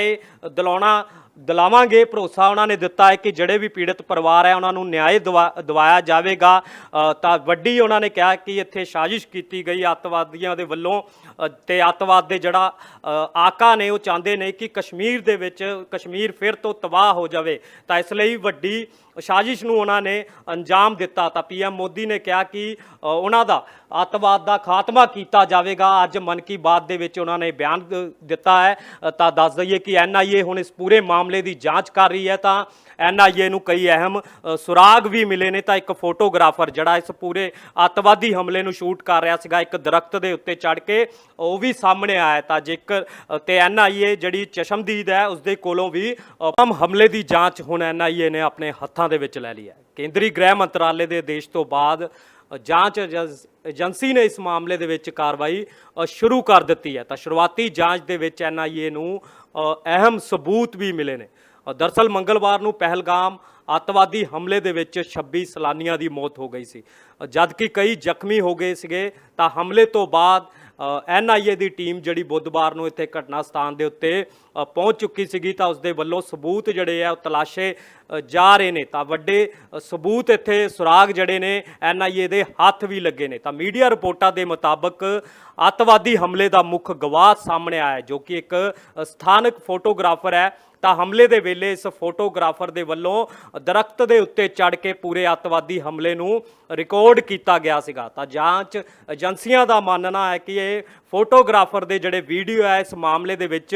ਦਿਲਾਉਣਾ ਦਿਲਾਵਾਂਗੇ। ਭਰੋਸਾ ਉਹਨਾਂ ਨੇ ਦਿੱਤਾ ਹੈ ਕਿ ਜਿਹੜੇ ਵੀ ਪੀੜਤ ਪਰਿਵਾਰ ਹੈ ਉਹਨਾਂ ਨੂੰ ਨਿਆਂ ਦਿਵਾ- ਦਿਵਾਇਆ ਜਾਵੇਗਾ। ਤਾਂ ਵੱਡੀ ਉਹਨਾਂ ਨੇ ਕਿਹਾ ਕਿ ਇੱਥੇ ਸਾਜ਼ਿਸ਼ ਕੀਤੀ ਗਈ। ਅੱਤਵਾਦੀਆਂ ਦੇ ਵੱਲੋਂ ਅ, ਤੇ ਅੱਤਵਾਦ ਦੇ ਜਿਹੜਾ ਆਕਾ ਨੇ ਉਹ ਚਾਹੁੰਦੇ ਨੇ ਕਿ ਕਸ਼ਮੀਰ ਦੇ ਵਿੱਚ ਕਸ਼ਮੀਰ ਫਿਰ ਤੋਂ ਤਬਾਹ ਹੋ ਜਾਵੇ। ਤਾਂ ਇਸ ਲਈ ਵੱਡੀ ਸਾਜ਼ਿਸ਼ ਨੂੰ ਉਹਨਾਂ ਨੇ ਅੰਜਾਮ ਦਿੱਤਾ। ਤਾਂ ਪੀਐਮ ਮੋਦੀ ਨੇ ਕਿਹਾ ਕਿ ਉਹਨਾਂ ਦਾ ਅੱਤਵਾਦ ਦਾ ਖਾਤਮਾ ਕੀਤਾ ਜਾਵੇਗਾ। ਅੱਜ ਮਨ ਕੀ ਬਾਤ ਦੇ ਵਿੱਚ ਉਹਨਾਂ ਨੇ ਬਿਆਨ ਦਿੱਤਾ ਹੈ। ਤਾਂ ਦੱਸ ਦਈਏ ਕਿ ਐਨਆਈਏ ਹੁਣ ਇਸ ਪੂਰੇ ਮਾਮਲੇ ਦੀ ਜਾਂਚ ਕਰ ਰਹੀ ਹੈ। ਤਾਂ ਐਨਆਈਏ ਨੂੰ ਕਈ ਅਹਿਮ ਸੁਰਾਗ ਵੀ ਮਿਲੇ ਨੇ। ਤਾਂ ਇੱਕ ਫੋਟੋਗ੍ਰਾਫਰ ਜਿਹੜਾ ਇਸ ਪੂਰੇ ਅੱਤਵਾਦੀ ਹਮਲੇ ਨੂੰ ਸ਼ੂਟ ਕਰ ਰਿਹਾ ਸੀਗਾ ਇੱਕ ਦਰਖਤ ਦੇ ਉੱਤੇ ਚੜ ਕੇ ਉਹ ਵੀ ਸਾਹਮਣੇ ਆਇਆ ਤਾਂ ਜੇਕਰ ਅ, ਤੇ ਐਨਆਈਏ ਜਿਹੜੀ ਚਸ਼ਮਦੀਦ ਹੈ ਉਸ ਦੇ ਕੋਲੋਂ ਵੀ ਅਮ ਹਮਲੇ ਦੀ ਜਾਂਚ ਹੁਣ ਐਨਆਈਏ ਨੇ ਆਪਣੇ ਹੱਥਾਂ ਦੇ ਵਿੱਚ ਲੈ ਲਈ ਹੈ। ਕੇਂਦਰੀ ਗ੍ਰਹਿ ਮੰਤਰਾਲੇ ਦੇ ਆਦੇਸ਼ ਤੋਂ ਬਾਅਦ ਜਾਂਚ ਏਜੰਸ- ਏਜੰਸੀ ਨੇ ਇਸ ਮਾਮਲੇ ਦੇ ਵਿੱਚ ਕਾਰਵਾਈ ਸ਼ੁਰੂ ਕਰ ਦਿੱਤੀ ਹੈ। ਤਾਂ ਸ਼ੁਰੂਆਤੀ ਜਾਂਚ ਦੇ ਵਿੱਚ ਐਨਆਈਏ ਨੂੰ ਅਹਿਮ ਸਬੂਤ ਵੀ ਮਿਲੇ ਨੇ। ਅ, ਦਰਅਸਲ ਮੰਗਲਵਾਰ ਨੂੰ ਪਹਿਲਗਾਮ ਅੱਤਵਾਦੀ ਹਮਲੇ ਦੇ ਵਿੱਚ 26 ਸਲਾਨੀਆਂ ਦੀ ਮੌਤ ਹੋ ਗਈ ਸੀ। ਜਦਕਿ ਕਈ ਜ਼ਖਮੀ ਹੋ ਗਏ ਸੀਗੇ ਤਾਂ ਹਮਲੇ ਤੋਂ ਬਾਅਦ ਐਨਆਈਏ ਦੀ ਟੀਮ ਜਿਹੜੀ ਬੁੱਧਵਾਰ ਨੂੰ ਇੱਥੇ ਘਟਨਾ ਸਥਾਨ ਦੇ ਉੱਤੇ ਪਹੁੰਚ ਚੁੱਕੀ ਸੀਗੀ ਤਾਂ ਉਸ ਦੇ ਵੱਲੋਂ ਸਬੂਤ ਜਿਹੜੇ ਆ ਉਹ ਤਲਾਸ਼ੇ ਜਾ ਰਹੇ ਨੇ। ਤਾਂ ਵੱਡੇ ਸਬੂਤ ਇੱਥੇ ਸੁਰਾਗ ਜਿਹੜੇ ਨੇ ਐਨਆਈਏ ਦੇ ਹੱਥ ਵੀ ਲੱਗੇ ਨੇ। ਤਾਂ ਮੀਡੀਆ ਰਿਪੋਰਟਾਂ ਦੇ ਮੁਤਾਬਕ ਅੱਤਵਾਦੀ ਹਮਲੇ ਦਾ ਮੁੱਖ ਗਵਾਹ ਸਾਹਮਣੇ ਆਇਆ ਜੋ ਕਿ ਇੱਕ ਸਥਾਨਕ ਫੋਟੋਗ੍ਰਾਫਰ ਹੈ। ਤਾਂ ਹਮਲੇ ਦੇ ਵੇਲੇ ਇਸ ਫੋਟੋਗ੍ਰਾਫਰ ਦੇ ਵੱਲੋਂ ਦਰਖਤ ਦੇ ਉੱਤੇ ਚੜ ਕੇ ਪੂਰੇ ਅੱਤਵਾਦੀ ਹਮਲੇ ਨੂੰ ਰਿਕਾਰਡ ਕੀਤਾ ਗਿਆ ਸੀਗਾ। ਤਾਂ ਜਾਂਚ ਏਜੰਸੀਆਂ ਦਾ ਮੰਨਣਾ ਹੈ ਕਿ ਇਹ ਫੋਟੋਗ੍ਰਾਫਰ ਦੇ ਜਿਹੜੇ ਵੀਡੀਓ ਹੈ, ਇਸ ਮਾਮਲੇ ਦੇ ਵਿੱਚ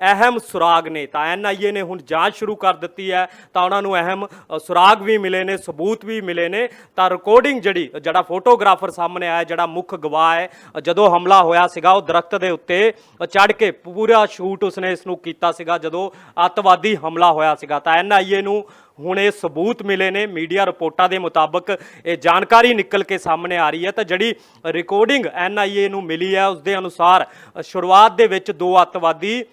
ਅਹਿਮ ਸੁਰਾਗ ਨੇ, ਤਾਂ ਐਨਆਈਏ ਨੇ ਹੁਣ ਜਾਂਚ ਸ਼ੁਰੂ ਕਰ ਦਿੱਤੀ ਹੈ, ਤਾਂ ਉਹਨਾਂ ਨੂੰ ਅਹਿਮ ਸੁਰਾਗ ਵੀ ਮਿਲੇ ਨੇ, ਸਬੂਤ ਵੀ ਮਿਲੇ ਨੇ, ਤਾਂ ਰਿਕਾਰਡਿੰਗ ਜਿਹੜੀ, ਜਿਹੜਾ ਫੋਟੋਗ੍ਰਾਫਰ ਸਾਹਮਣੇ ਆਇਆ, ਜਿਹੜਾ ਮੁੱਖ ਗਵਾਹ ਹੈ ਜਦੋਂ ਹਮਲਾ ਹੋਇਆ ਸੀਗਾ, ਉਹ ਦਰਖਤ ਦੇ ਉੱਤੇ ਚੜ ਕੇ ਪੂਰਾ ਸ਼ੂਟ ਉਸਨੇ ਇਸ ਨੂੰ ਕੀਤਾ ਸੀਗਾ, ਜਦੋਂ ਅੱਤਵਾਦੀ ਹਮਲਾ ਹੋਇਆ ਸੀਗਾ, ਤਾਂ ਐਨਆਈਏ ਨੂੰ ਹੁਣ ਇਹ ਸਬੂਤ ਮਿਲੇ ਨੇ, ਮੀਡੀਆ ਰਿਪੋਰਟਾਂ ਦੇ ਮੁਤਾਬਕ ਇਹ ਜਾਣਕਾਰੀ ਨਿਕਲ ਕੇ ਸਾਹਮਣੇ ਆ ਰਹੀ ਹੈ, ਤਾਂ ਜਿਹੜੀ ਰਿਕਾਰਡਿੰਗ ਐਨਆਈਏ ਨੂੰ ਮਿਲੀ ਹੈ ਉਸ ਦੇ ਅਨੁਸਾਰ ਸ਼ੁਰੂਆਤ ਦੇ ਵਿੱਚ ਦੋ ਅੱਤਵਾਦੀ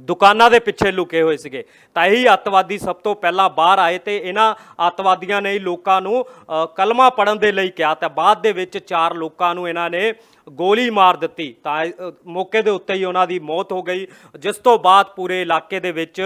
ਦੁਕਾਨਾਂ ਦੇ ਪਿੱਛੇ ਲੁਕੇ ਹੋਏ ਸੀਗੇ। ਤਾਂ ਇਹੀ ਅੱਤਵਾਦੀ ਸਭ ਤੋਂ ਪਹਿਲਾਂ ਬਾਹਰ ਆਏ ਤੇ ਇਹਨਾਂ ਅੱਤਵਾਦੀਆਂ ਨੇ ਲੋਕਾਂ ਨੂੰ ਅ, ਕਲਮਾ ਪੜਨ ਦੇ ਲਈ ਕਿਹਾ। ਤਾਂ ਬਾਅਦ ਦੇ ਵਿੱਚ ਚਾਰ ਲੋਕਾਂ ਨੂੰ ਇਹਨਾਂ ਨੇ ਗੋਲੀ ਮਾਰ ਦਿੱਤੀ ਤਾਂ ਅ, ਮੌਕੇ ਦੇ ਉੱਤੇ ਹੀ ਉਹਨਾਂ ਦੀ ਮੌਤ ਹੋ ਗਈ। ਜਿਸ ਤੋਂ ਬਾਅਦ ਪੂਰੇ ਇਲਾਕੇ ਦੇ ਵਿੱਚ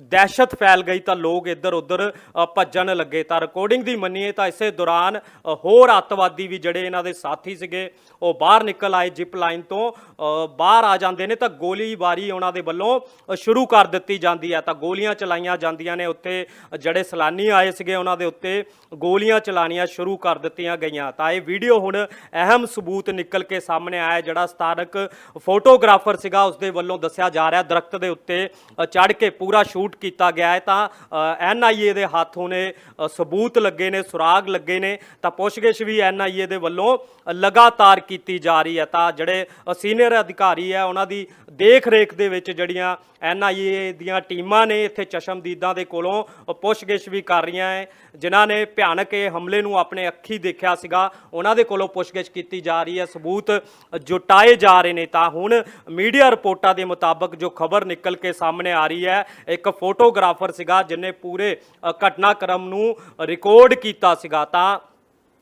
ਦਹਿਸ਼ਤ ਫੈਲ ਗਈ ਤਾਂ ਲੋਕ ਇੱਧਰ ਉੱਧਰ ਅ, ਭੱਜਣ ਲੱਗੇ। ਤਾਂ ਰਿਕਾਰਡਿੰਗ ਦੀ ਮੰਨੀਏ ਤਾਂ ਇਸੇ ਦੌਰਾਨ ਅ, ਹੋਰ ਅੱਤਵਾਦੀ ਵੀ ਜਿਹੜੇ ਇਹਨਾਂ ਦੇ ਸਾਥੀ ਸੀਗੇ ਉਹ ਬਾਹਰ ਨਿਕਲ ਆਏ ਜਿਪ ਲਾਈਨ ਤੋਂ ਅ, ਬਾਹਰ ਆ ਜਾਂਦੇ ਨੇ ਤਾਂ ਗੋਲੀਬਾਰੀ ਉਹਨਾਂ ਦੇ ਵੱਲੋਂ ਅ, ਸ਼ੁਰੂ ਕਰ ਦਿੱਤੀ ਜਾਂਦੀ ਹੈ। ਤਾਂ ਗੋਲੀਆਂ ਚਲਾਈਆਂ ਜਾਂਦੀਆਂ ਨੇ ਉੱਥੇ ਜਿਹੜੇ ਸਲਾਨੀ ਆਏ ਸੀਗੇ ਉਹਨਾਂ ਦੇ ਉੱਤੇ ਗੋਲੀਆਂ ਚਲਾਣੀਆਂ ਸ਼ੁਰੂ ਕਰ ਦਿੱਤੀਆਂ ਗਈਆਂ। ਤਾਂ ਇਹ ਵੀਡੀਓ ਹੁਣ ਅਹਿਮ ਸਬੂਤ ਨਿਕਲ ਕੇ ਸਾਹਮਣੇ ਆਇਆ ਜਿਹੜਾ ਸਥਾਨਕ ਫੋਟੋਗ੍ਰਾਫਰ ਸੀਗਾ ਉਸ ਦੇ ਵੱਲੋਂ ਦੱਸਿਆ ਜਾ ਰਿਹਾ ਦਰਖਤ ਦੇ ਉੱਤੇ ਚੜ ਕੇ ਪੂਰਾ ਸ਼ੂਟ ਕੀਤਾ ਗਿਆ ਹੈ। ਤਾਂ ਐਨਆਈਏ ਦੇ ਹੱਥ ਹੁਣੇ ਸਬੂਤ ਲੱਗੇ ਨੇ, ਸੁਰਾਗ ਲੱਗੇ ਨੇ, ਤਾਂ ਪੁੱਛਗਿੱਛ ਵੀ ਐਨਆਈਏ ਦੇ ਵੱਲੋਂ ਲਗਾਤਾਰ ਕੀਤੀ ਜਾ ਰਹੀ ਹੈ। ਤਾਂ ਜਿਹੜੇ ਸੀਨੀਅਰ ਅਧਿਕਾਰੀ ਹੈ, ਉਹਨਾਂ ਦੀ ਦੇਖ ਰੇਖ ਦੇ ਵਿੱਚ ਜਿਹੜੀਆਂ ਐਨਆਈਏ ਦੀਆਂ ਟੀਮਾਂ ਨੇ, ਇੱਥੇ ਚਸ਼ਮਦੀਦਾਂ ਦੇ ਕੋਲੋਂ ਪੁੱਛਗਿੱਛ ਵੀ ਕਰ ਰਹੀਆਂ ਹੈ। ਜਿਨ੍ਹਾਂ ਨੇ ਭਿਆਨਕ ਇਹ ਹਮਲੇ ਨੂੰ ਆਪਣੇ ਅੱਖੀ ਦੇਖਿਆ ਸੀਗਾ, ਉਹਨਾਂ ਦੇ ਕੋਲੋਂ ਪੁੱਛਗਿੱਛ ਕੀਤੀ ਜਾ ਰਹੀ ਹੈ। ਸਬੂਤ ਜੁਟਾਏ ਜਾ ਰਹੇ ਨੇ, ਤਾਂ ਹੁਣ ਮੀਡੀਆ ਰਿਪੋਰਟਾਂ ਦੇ ਮੁਤਾਬਕ ਜੋ ਖਬਰ ਨਿਕਲ ਕੇ ਸਾਹਮਣੇ ਆ ਰਹੀ ਹੈ, ਇੱਕ ਫੋਟੋਗ੍ਰਾਫਰ ਸੀਗਾ ਜਿਨੇ ਪੂਰੇ ਘਟਨਾਕ੍ਰਮ ਨੂੰ ਰਿਕਾਰਡ ਕੀਤਾ ਸੀਗਾ, ਤਾਂ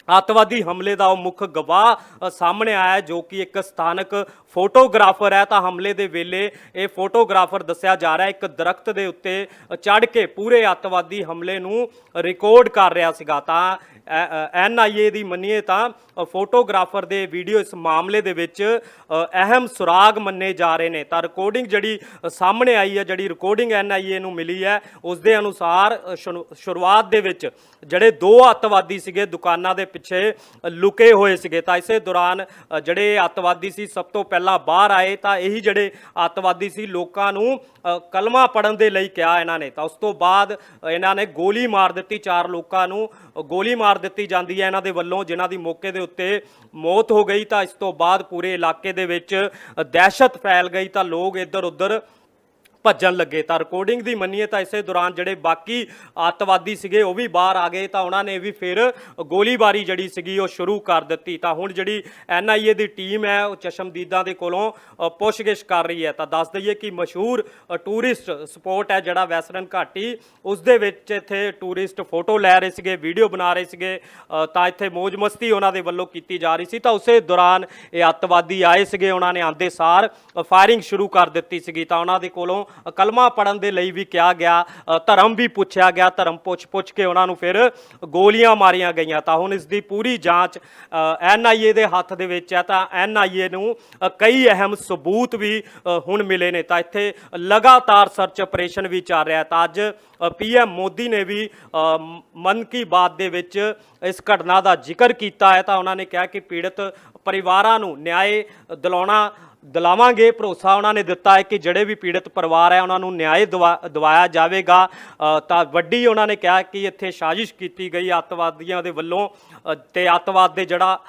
ਅੱਤਵਾਦੀ ਹਮਲੇ ਦਾ ਉਹ ਮੁੱਖ ਗਵਾਹ ਸਾਹਮਣੇ ਆਇਆ ਜੋ ਕਿ ਇੱਕ ਸਥਾਨਕ ਫੋਟੋਗ੍ਰਾਫਰ ਹੈ, ਤਾਂ ਹਮਲੇ ਦੇ ਵੇਲੇ ਇਹ ਫੋਟੋਗ੍ਰਾਫਰ ਦੱਸਿਆ ਜਾ ਰਿਹਾ, ਇੱਕ ਦਰਖਤ ਦੇ ਉੱਤੇ ਚੜ ਕੇ ਪੂਰੇ ਅੱਤਵਾਦੀ ਹਮਲੇ ਨੂੰ ਰਿਕਾਰਡ ਕਰ ਰਿਹਾ ਸੀਗਾ, ਤਾਂ ਐਨਆਈਏ ਦੀ ਮੰਨੀਏ ਤਾਂ ਫੋਟੋਗ੍ਰਾਫਰ ਦੇ ਵੀਡੀਓ ਇਸ ਮਾਮਲੇ ਦੇ ਵਿੱਚ ਅਹਿਮ ਸੁਰਾਗ ਮੰਨੇ ਜਾ ਰਹੇ ਨੇ। ਤਾਂ ਰਿਕਾਰਡਿੰਗ ਜਿਹੜੀ ਸਾਹਮਣੇ ਆਈ ਹੈ, ਜਿਹੜੀ ਰਿਕਾਰਡਿੰਗ ਐਨਆਈਏ ਨੂੰ ਮਿਲੀ ਹੈ, ਉਸ ਦੇ ਅਨੁਸਾਰ ਸ਼ੁਰੂ- ਸ਼ੁਰੂਆਤ ਦੇ ਵਿੱਚ ਜਿਹੜੇ ਦੋ ਅੱਤਵਾਦੀ ਸੀਗੇ, ਦੁਕਾਨਾਂ ਦੇ ਪਿੱਛੇ ਲੁਕੇ ਹੋਏ ਸੀਗੇ। ਤਾਂ ਇਸੇ ਦੌਰਾਨ ਜਿਹੜੇ ਅੱਤਵਾਦੀ ਸੀ, ਸਭ ਤੋਂ ਪਹਿਲਾਂ ਬਾਹਰ ਆਏ, ਤਾਂ ਇਹੀ ਜਿਹੜੇ ਅੱਤਵਾਦੀ ਸੀ, ਲੋਕਾਂ ਨੂੰ ਕਲਮਾ ਪੜਨ ਦੇ ਲਈ ਕਿਹਾ ਇਹਨਾਂ ਨੇ। ਤਾਂ ਉਸ ਤੋਂ ਬਾਅਦ ਇਹਨਾਂ ਨੇ ਗੋਲੀ ਮਾਰ ਦਿੱਤੀ, ਚਾਰ ਲੋਕਾਂ ਨੂੰ ਗੋਲੀ ਮਾਰ ਦਿੱਤੀ ਜਾਂਦੀ ਹੈ ਇਹਨਾਂ ਦੇ ਵੱਲੋਂ, ਜਿਨ੍ਹਾਂ ਦੀ ਮੌਕੇ ਦੇ ਉੱਤੇ ਮੌਤ ਹੋ ਗਈ। ਤਾਂ ਇਸ ਤੋਂ ਬਾਅਦ ਪੂਰੇ ਇਲਾਕੇ ਦੇ ਵਿੱਚ ਦਹਿਸ਼ਤ ਫੈਲ ਗਈ। ਤਾਂ ਲੋਕ ਇੱਧਰ ਉੱਧਰ ਭੱਜਣ ਲੱਗੇ। ਤਾਂ ਰਿਕਾਰਡਿੰਗ ਦੀ ਮੰਨੀਏ ਤਾਂ ਇਸੇ ਦੌਰਾਨ ਜਿਹੜੇ ਬਾਕੀ ਅੱਤਵਾਦੀ ਸੀਗੇ ਉਹ ਵੀ ਬਾਹਰ ਆ ਗਏ। ਤਾਂ ਉਹਨਾਂ ਨੇ ਵੀ ਫਿਰ ਗੋਲੀਬਾਰੀ ਜਿਹੜੀ ਸੀਗੀ ਉਹ ਸ਼ੁਰੂ ਕਰ ਦਿੱਤੀ। ਤਾਂ ਹੁਣ ਜਿਹੜੀ ਐਨਆਈਏ ਦੀ ਟੀਮ ਹੈ ਉਹ ਚਸ਼ਮਦੀਦਾਂ ਦੇ ਕੋਲੋਂ ਅ, ਪੁੱਛਗਿੱਛ ਕਰ ਰਹੀ ਹੈ। ਤਾਂ ਦੱਸ ਦਈਏ ਕਿ ਮਸ਼ਹੂਰ ਟੂਰਿਸਟ ਸਪੋਟ ਹੈ ਜਿਹੜਾ ਵੈਸਟਰਨ ਘਾਟੀ। ਉਸ ਦੇ ਵਿੱਚ ਇੱਥੇ ਟੂਰਿਸਟ ਫੋਟੋ ਲੈ ਰਹੇ ਸੀਗੇ ਵੀਡੀਓ ਬਣਾ ਰਹੇ ਸੀਗੇ। ਤਾਂ ਇੱਥੇ ਮौज ਮਸਤੀ ਉਹਨਾਂ ਦੇ ਵੱਲੋਂ ਕੀਤੀ ਜਾ ਰਹੀ ਸੀ। ਤਾਂ ਉਸੇ ਦੌਰਾਨ ਇਹ ਅੱਤਵਾਦੀ ਆਏ ਸੀਗੇ ਉਹਨਾਂ ਨੇ ਆਂਦੇ ਸਾਰ ਫਾਇਰਿੰਗ ਸ਼ੁਰੂ ਕਰ ਦਿੱਤੀ ਸੀਗੀ। ਤਾਂ ਉਹਨਾਂ ਦੇ ਕੋਲੋਂ ਕਲਮਾ ਪੜਨ ਦੇ ਲਈ ਵੀ ਕਿਹਾ ਗਿਆ ਧਰਮ ਵੀ ਪੁੱਛਿਆ ਗਿਆ, ਧਰਮ ਪੁੱਛ ਪੁੱਛ ਕੇ ਉਹਨਾਂ ਨੂੰ ਫਿਰ ਗੋਲੀਆਂ ਮਾਰੀਆਂ ਗਈਆਂ। ਤਾਂ ਹੁਣ ਇਸ ਦੀ ਪੂਰੀ ਜਾਂਚ ਐਨਆਈਏ ਦੇ ਹੱਥ ਦੇ ਵਿੱਚ ਹੈ ਤਾਂ ਐਨਆਈਏ ਨੂੰ ਕਈ ਅਹਿਮ ਸਬੂਤ ਵੀ ਹੁਣ ਮਿਲੇ ਨੇ। ਤਾਂ ਇੱਥੇ ਲਗਾਤਾਰ ਸਰਚ ਆਪਰੇਸ਼ਨ ਵੀ ਚੱਲ ਰਿਹਾ ਤਾਂ ਅੱਜ ਪੀਐਮ ਮੋਦੀ ਨੇ ਵੀ ਮਨ ਕੀ ਬਾਤ ਦੇ ਵਿੱਚ ਇਸ ਘਟਨਾ ਦਾ ਜ਼ਿਕਰ ਕੀਤਾ ਹੈ। ਤਾਂ ਉਹਨਾਂ ਨੇ ਕਿਹਾ ਕਿ ਪੀੜਤ ਪਰਿਵਾਰਾਂ ਨੂੰ ਨਿਆਂ ਦਿਲਾਉਣਾ ਦਿਲਾਵਾਂਗੇ। ਭਰੋਸਾ ਉਹਨਾਂ ਨੇ ਦਿੱਤਾ ਹੈ ਕਿ ਜਿਹੜੇ ਵੀ ਪੀੜਤ ਪਰਿਵਾਰ ਹੈ ਉਹਨਾਂ ਨੂੰ ਨਿਆਂ ਦਿਵਾ- ਦਿਵਾਇਆ ਜਾਵੇਗਾ। ਤਾਂ ਵੱਡੀ ਉਹਨਾਂ ਨੇ ਕਿਹਾ ਕਿ ਇੱਥੇ ਸਾਜ਼ਿਸ਼ ਕੀਤੀ ਗਈ। ਅੱਤਵਾਦੀਆਂ ਦੇ ਵੱਲੋਂ ਅ, ਤੇ ਅੱਤਵਾਦ ਦੇ ਜਿਹੜਾ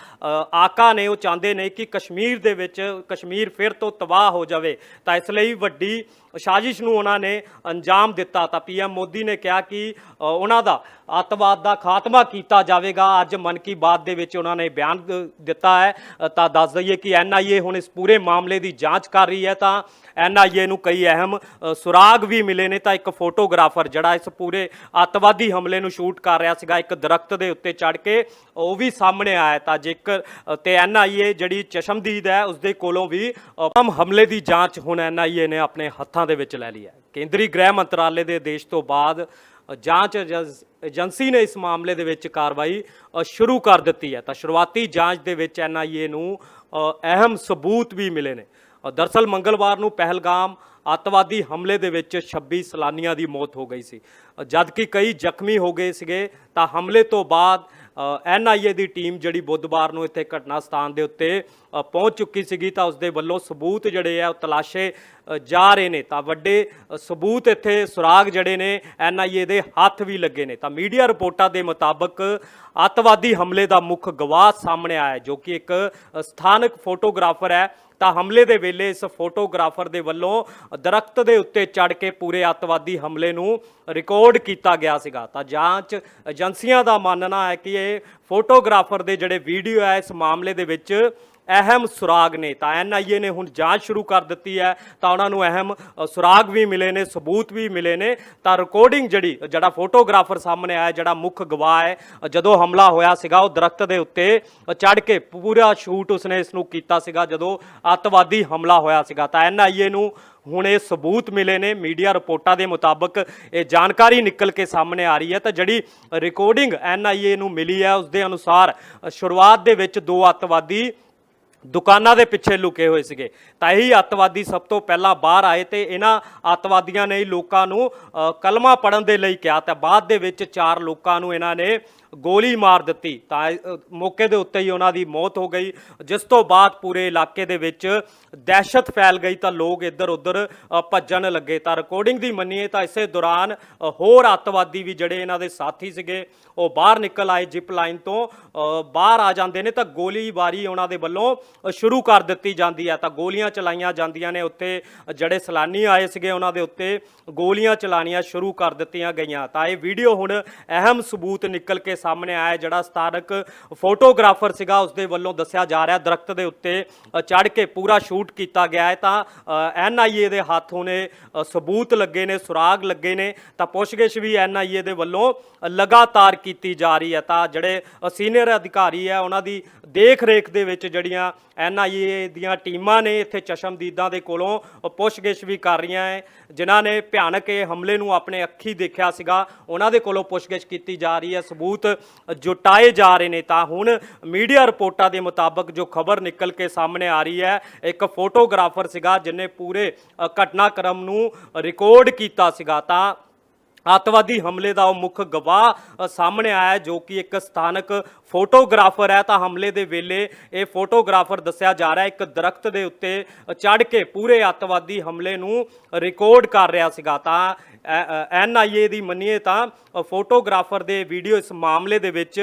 ਆਕਾ ਨੇ ਉਹ ਚਾਹੁੰਦੇ ਨੇ ਕਿ ਕਸ਼ਮੀਰ ਦੇ ਵਿੱਚ ਕਸ਼ਮੀਰ ਫਿਰ ਤੋਂ ਤਬਾਹ ਹੋ ਜਾਵੇ। ਤਾਂ ਇਸ ਲਈ ਵੱਡੀ ਸਾਜ਼ਿਸ਼ ਨੂੰ ਉਹਨਾਂ ਨੇ ਅੰਜਾਮ ਦਿੱਤਾ। ਤਾਂ ਪੀਐਮ ਮੋਦੀ ਨੇ ਕਿਹਾ ਕਿ ਉਹਨਾਂ ਦਾ ਅੱਤਵਾਦ ਦਾ ਖਾਤਮਾ ਕੀਤਾ ਜਾਵੇਗਾ। ਅੱਜ ਮਨ ਕੀ ਬਾਤ ਦੇ ਵਿੱਚ ਉਹਨਾਂ ਨੇ ਬਿਆਨ ਦਿੱਤਾ ਹੈ। ਤਾਂ ਦੱਸ ਦਈਏ ਕਿ ਐਨਆਈਏ ਹੁਣ ਇਸ ਪੂਰੇ ਮਾਮਲੇ ਦੀ ਜਾਂਚ ਕਰ ਰਹੀ ਹੈ ਤਾਂ ਐਨਆਈਏ ਨੂੰ ਕਈ ਅਹਿਮ ਸੁਰਾਗ ਵੀ ਮਿਲੇ ਨੇ। ਤਾਂ ਇੱਕ ਫੋਟੋਗ੍ਰਾਫਰ ਜਿਹੜਾ ਇਸ ਪੂਰੇ ਅੱਤਵਾਦੀ ਹਮਲੇ ਨੂੰ ਸ਼ੂਟ ਕਰ ਰਿਹਾ ਸੀਗਾ ਇੱਕ ਦਰਖਤ ਦੇ ਉੱਤੇ ਚੜ ਕੇ ਉਹ ਵੀ ਸਾਹਮਣੇ ਆਇਆ ਤਾਂ ਜੇਕਰ ਅ, ਤੇ ਐਨਆਈਏ ਜਿਹੜੀ ਚਸ਼ਮਦੀਦ ਹੈ ਉਸ ਦੇ ਕੋਲੋਂ ਵੀ ਅਮ ਹਮਲੇ ਦੀ ਜਾਂਚ ਹੁਣ ਐਨਆਈਏ ਨੇ ਆਪਣੇ ਹੱਥਾਂ ਦੇ ਵਿੱਚ ਲੈ ਲਈ ਹੈ। ਕੇਂਦਰੀ ਗ੍ਰਹਿ ਮੰਤਰਾਲੇ ਦੇ ਆਦੇਸ਼ ਤੋਂ ਬਾਅਦ ਜਾਂਚ ਏਜੰਸੀ ਨੇ ਇਸ ਮਾਮਲੇ ਦੇ ਵਿੱਚ ਕਾਰਵਾਈ ਸ਼ੁਰੂ ਕਰ ਦਿੱਤੀ ਹੈ। ਤਾਂ ਸ਼ੁਰੂਆਤੀ ਜਾਂਚ ਦੇ ਵਿੱਚ ਐਨਆਈਏ ਨੂੰ ਅਹਿਮ ਸਬੂਤ ਵੀ ਮਿਲੇ ਨੇ। ਅ, ਦਰਸਲ ਮੰਗਲਵਾਰ ਨੂੰ ਪਹਿਲਗਾਮ ਅੱਤਵਾਦੀ ਹਮਲੇ ਦੇ ਵਿੱਚ 26 ਸਲਾਨੀਆਂ ਦੀ ਮੌਤ ਹੋ ਗਈ ਸੀ। ਜਦਕਿ ਕਈ ਜ਼ਖਮੀ ਹੋ ਗਏ ਸੀਗੇ ਤਾਂ ਹਮਲੇ ਤੋਂ ਬਾਅਦ ਐਨਆਈਏ ਦੀ ਟੀਮ ਜਿਹੜੀ ਬੁੱਧਵਾਰ ਨੂੰ ਇੱਥੇ ਘਟਨਾ ਸਥਾਨ ਦੇ ਉੱਤੇ ਪਹੁੰਚ ਚੁੱਕੀ ਸੀਗੀ ਤਾਂ ਉਸ ਦੇ ਵੱਲੋਂ ਸਬੂਤ ਜਿਹੜੇ ਆ ਉਹ ਤਲਾਸ਼ੇ ਜਾ ਰਹੇ ਨੇ। ਤਾਂ ਵੱਡੇ ਸਬੂਤ ਇੱਥੇ ਸੁਰਾਗ ਜਿਹੜੇ ਨੇ ਐਨਆਈਏ ਦੇ ਹੱਥ ਵੀ ਲੱਗੇ ਨੇ। ਤਾਂ ਮੀਡੀਆ ਰਿਪੋਰਟਾਂ ਦੇ ਮੁਤਾਬਕ ਅੱਤਵਾਦੀ ਹਮਲੇ ਦਾ ਮੁੱਖ ਗਵਾਹ ਸਾਹਮਣੇ ਆਇਆ ਜੋ ਕਿ ਇੱਕ ਸਥਾਨਕ ਫੋਟੋਗ੍ਰਾਫਰ ਹੈ। ਤਾਂ ਹਮਲੇ ਦੇ ਵੇਲੇ ਇਸ ਫੋਟੋਗ੍ਰਾਫਰ ਦੇ ਵੱਲੋਂ ਦਰਖਤ ਦੇ ਉੱਤੇ ਚੜ ਕੇ ਪੂਰੇ ਅੱਤਵਾਦੀ ਹਮਲੇ ਨੂੰ ਰਿਕਾਰਡ ਕੀਤਾ ਗਿਆ ਸੀਗਾ। ਤਾਂ ਜਾਂਚ ਏਜੰਸੀਆਂ ਦਾ ਮੰਨਣਾ ਹੈ ਕਿ ਇਹ ਫੋਟੋਗ੍ਰਾਫਰ ਦੇ ਜਿਹੜੇ ਵੀਡੀਓ ਹੈ, ਇਸ ਮਾਮਲੇ ਦੇ ਵਿੱਚ ਅਹਿਮ ਸੁਰਾਗ ਨੇ, ਤਾਂ ਐਨਆਈਏ ਨੇ ਹੁਣ ਜਾਂਚ ਸ਼ੁਰੂ ਕਰ ਦਿੱਤੀ ਹੈ, ਤਾਂ ਉਹਨਾਂ ਨੂੰ ਅਹਿਮ ਸੁਰਾਗ ਵੀ ਮਿਲੇ ਨੇ, ਸਬੂਤ ਵੀ ਮਿਲੇ ਨੇ, ਤਾਂ ਰਿਕਾਰਡਿੰਗ ਜਿਹੜੀ, ਜਿਹੜਾ ਫੋਟੋਗ੍ਰਾਫਰ ਸਾਹਮਣੇ ਆਇਆ, ਜਿਹੜਾ ਮੁੱਖ ਗਵਾਹ ਹੈ ਜਦੋਂ ਹਮਲਾ ਹੋਇਆ ਸੀਗਾ, ਉਹ ਦਰਖਤ ਦੇ ਉੱਤੇ ਚੜ ਕੇ ਪੂਰਾ ਸ਼ੂਟ ਉਸਨੇ ਇਸ ਨੂੰ ਕੀਤਾ ਸੀਗਾ, ਜਦੋਂ ਅੱਤਵਾਦੀ ਹਮਲਾ ਹੋਇਆ ਸੀਗਾ, ਤਾਂ ਐਨਆਈਏ ਨੂੰ ਹੁਣ ਇਹ ਸਬੂਤ ਮਿਲੇ ਨੇ, ਮੀਡੀਆ ਰਿਪੋਰਟਾਂ ਦੇ ਮੁਤਾਬਕ ਇਹ ਜਾਣਕਾਰੀ ਨਿਕਲ ਕੇ ਸਾਹਮਣੇ ਆ ਰਹੀ ਹੈ, ਤਾਂ ਜਿਹੜੀ ਰਿਕਾਰਡਿੰਗ ਐਨਆਈਏ ਨੂੰ ਮਿਲੀ ਹੈ ਉਸ ਦੇ ਅਨੁਸਾਰ ਸ਼ੁਰੂਆਤ ਦੇ ਵਿੱਚ ਦੋ ਅੱਤਵਾਦੀ ਦੁਕਾਨਾਂ ਦੇ ਪਿੱਛੇ ਲੁਕੇ ਹੋਏ ਸੀਗੇ। ਤਾਂ ਇਹੀ ਅੱਤਵਾਦੀ ਸਭ ਤੋਂ ਪਹਿਲਾਂ ਬਾਹਰ ਆਏ ਤੇ ਇਹਨਾਂ ਅੱਤਵਾਦੀਆਂ ਨੇ ਹੀ ਲੋਕਾਂ ਨੂੰ ਅ, ਕਲਮਾ ਪੜਨ ਦੇ ਲਈ ਕਿਹਾ। ਤਾਂ ਬਾਅਦ ਦੇ ਵਿੱਚ ਚਾਰ ਲੋਕਾਂ ਨੂੰ ਇਹਨਾਂ ਨੇ ਗੋਲੀ ਮਾਰ ਦਿੱਤੀ। ਤਾਂ ਮੌਕੇ ਦੇ ਉੱਤੇ ਹੀ ਉਹਨਾਂ ਦੀ ਮੌਤ ਹੋ ਗਈ। ਜਿਸ ਤੋਂ ਬਾਅਦ ਪੂਰੇ ਇਲਾਕੇ ਦੇ ਵਿੱਚ ਦਹਿਸ਼ਤ ਫੈਲ ਗਈ ਤਾਂ ਲੋਕ ਇੱਧਰ ਉੱਧਰ ਭੱਜਣ ਲੱਗੇ। ਤਾਂ ਰਿਕਾਰਡਿੰਗ ਦੀ ਮੰਨੀਏ ਤਾਂ ਇਸੇ ਦੌਰਾਨ ਹੋਰ ਅੱਤਵਾਦੀ ਵੀ ਜਿਹੜੇ ਇਹਨਾਂ ਦੇ ਸਾਥੀ ਸੀਗੇ, ਉਹ ਬਾਹਰ ਨਿਕਲ ਆਏ ਜਿਪ ਲਾਈਨ ਤੋਂ। ਬਾਹਰ ਆ ਜਾਂਦੇ ਨੇ ਤਾਂ ਗੋਲੀਬਾਰੀ ਉਹਨਾਂ ਦੇ ਵੱਲੋਂ ਸ਼ੁਰੂ ਕਰ ਦਿੱਤੀ ਜਾਂਦੀ ਹੈ। ਤਾਂ ਗੋਲੀਆਂ ਚਲਾਈਆਂ ਜਾਂਦੀਆਂ ਨੇ ਉੱਤੇ ਜਿਹੜੇ ਸਲਾਨੀ ਆਏ ਸੀਗੇ ਉਹਨਾਂ ਦੇ ਉੱਤੇ, ਗੋਲੀਆਂ ਚਲਾਣੀਆਂ ਸ਼ੁਰੂ ਕਰ ਦਿੱਤੀਆਂ ਗਈਆਂ। ਤਾਂ ਇਹ ਵੀਡੀਓ ਹੁਣ ਅਹਿਮ ਸਬੂਤ ਨਿਕਲ ਕੇ ਸਾਹਮਣੇ ਆਇਆ ਜਿਹੜਾ ਸਥਾਨਕ ਫੋਟੋਗ੍ਰਾਫਰ ਸੀਗਾ ਉਸ ਦੇ ਵੱਲੋਂ ਦੱਸਿਆ ਜਾ ਰਿਹਾ ਦਰਖਤ ਦੇ ਉੱਤੇ ਚੜ ਕੇ ਪੂਰਾ ਸ਼ੂਟ ਕੀਤਾ ਗਿਆ ਹੈ। ਤਾਂ ਐਨਆਈਏ ਦੇ ਹੱਥ ਹੁਣੇ ਸਬੂਤ ਲੱਗੇ ਨੇ, ਸੁਰਾਗ ਲੱਗੇ ਨੇ, ਤਾਂ ਪੁੱਛਗਿੱਛ ਵੀ ਐਨਆਈਏ ਦੇ ਵੱਲੋਂ ਲਗਾਤਾਰ ਕੀਤੀ ਜਾ ਰਹੀ ਹੈ। ਤਾਂ ਜਿਹੜੇ ਸੀਨੀਅਰ ਅਧਿਕਾਰੀ ਹੈ, ਉਹਨਾਂ ਦੀ ਦੇਖ ਰੇਖ ਦੇ ਵਿੱਚ ਜਿਹੜੀਆਂ ਐਨਆਈਏ ਦੀਆਂ ਟੀਮਾਂ ਨੇ, ਇੱਥੇ ਚਸ਼ਮਦੀਦਾਂ ਦੇ ਕੋਲੋਂ ਪੁੱਛਗਿੱਛ ਵੀ ਕਰ ਰਹੀਆਂ ਹੈ। ਜਿਨ੍ਹਾਂ ਨੇ ਭਿਆਨਕ ਇਹ ਹਮਲੇ ਨੂੰ ਆਪਣੇ ਅੱਖੀ ਦੇਖਿਆ ਸੀਗਾ, ਉਹਨਾਂ ਦੇ ਕੋਲੋਂ ਪੁੱਛਗਿੱਛ ਕੀਤੀ ਜਾ ਰਹੀ ਹੈ। ਸਬੂਤ ਜੁਟਾਏ ਜਾ ਰਹੇ ਨੇ, ਤਾਂ ਹੁਣ ਮੀਡੀਆ ਰਿਪੋਰਟਾਂ ਦੇ ਮੁਤਾਬਕ ਜੋ ਖਬਰ ਨਿਕਲ ਕੇ ਸਾਹਮਣੇ ਆ ਰਹੀ ਹੈ, ਇੱਕ ਫੋਟੋਗ੍ਰਾਫਰ ਸੀਗਾ ਜਿਨੇ ਪੂਰੇ ਘਟਨਾਕ੍ਰਮ ਨੂੰ ਰਿਕਾਰਡ ਕੀਤਾ ਸੀਗਾ, ਤਾਂ ਅੱਤਵਾਦੀ ਹਮਲੇ ਦਾ ਉਹ ਮੁੱਖ ਗਵਾਹ ਸਾਹਮਣੇ ਆਇਆ ਜੋ ਕਿ ਇੱਕ ਸਥਾਨਕ ਫੋਟੋਗ੍ਰਾਫਰ ਹੈ, ਤਾਂ ਹਮਲੇ ਦੇ ਵੇਲੇ ਇਹ ਫੋਟੋਗ੍ਰਾਫਰ ਦੱਸਿਆ ਜਾ ਰਿਹਾ ਇੱਕ ਦਰਖਤ ਦੇ ਉੱਤੇ ਚੜ ਕੇ ਪੂਰੇ ਅੱਤਵਾਦੀ ਹਮਲੇ ਨੂੰ ਰਿਕਾਰਡ ਕਰ ਰਿਹਾ ਸੀਗਾ, ਤਾਂ ਐਨਆਈਏ ਦੀ ਮੰਨੀਏ ਤਾਂ ਫੋਟੋਗ੍ਰਾਫਰ ਦੇ ਵੀਡੀਓ ਇਸ ਮਾਮਲੇ ਦੇ ਵਿੱਚ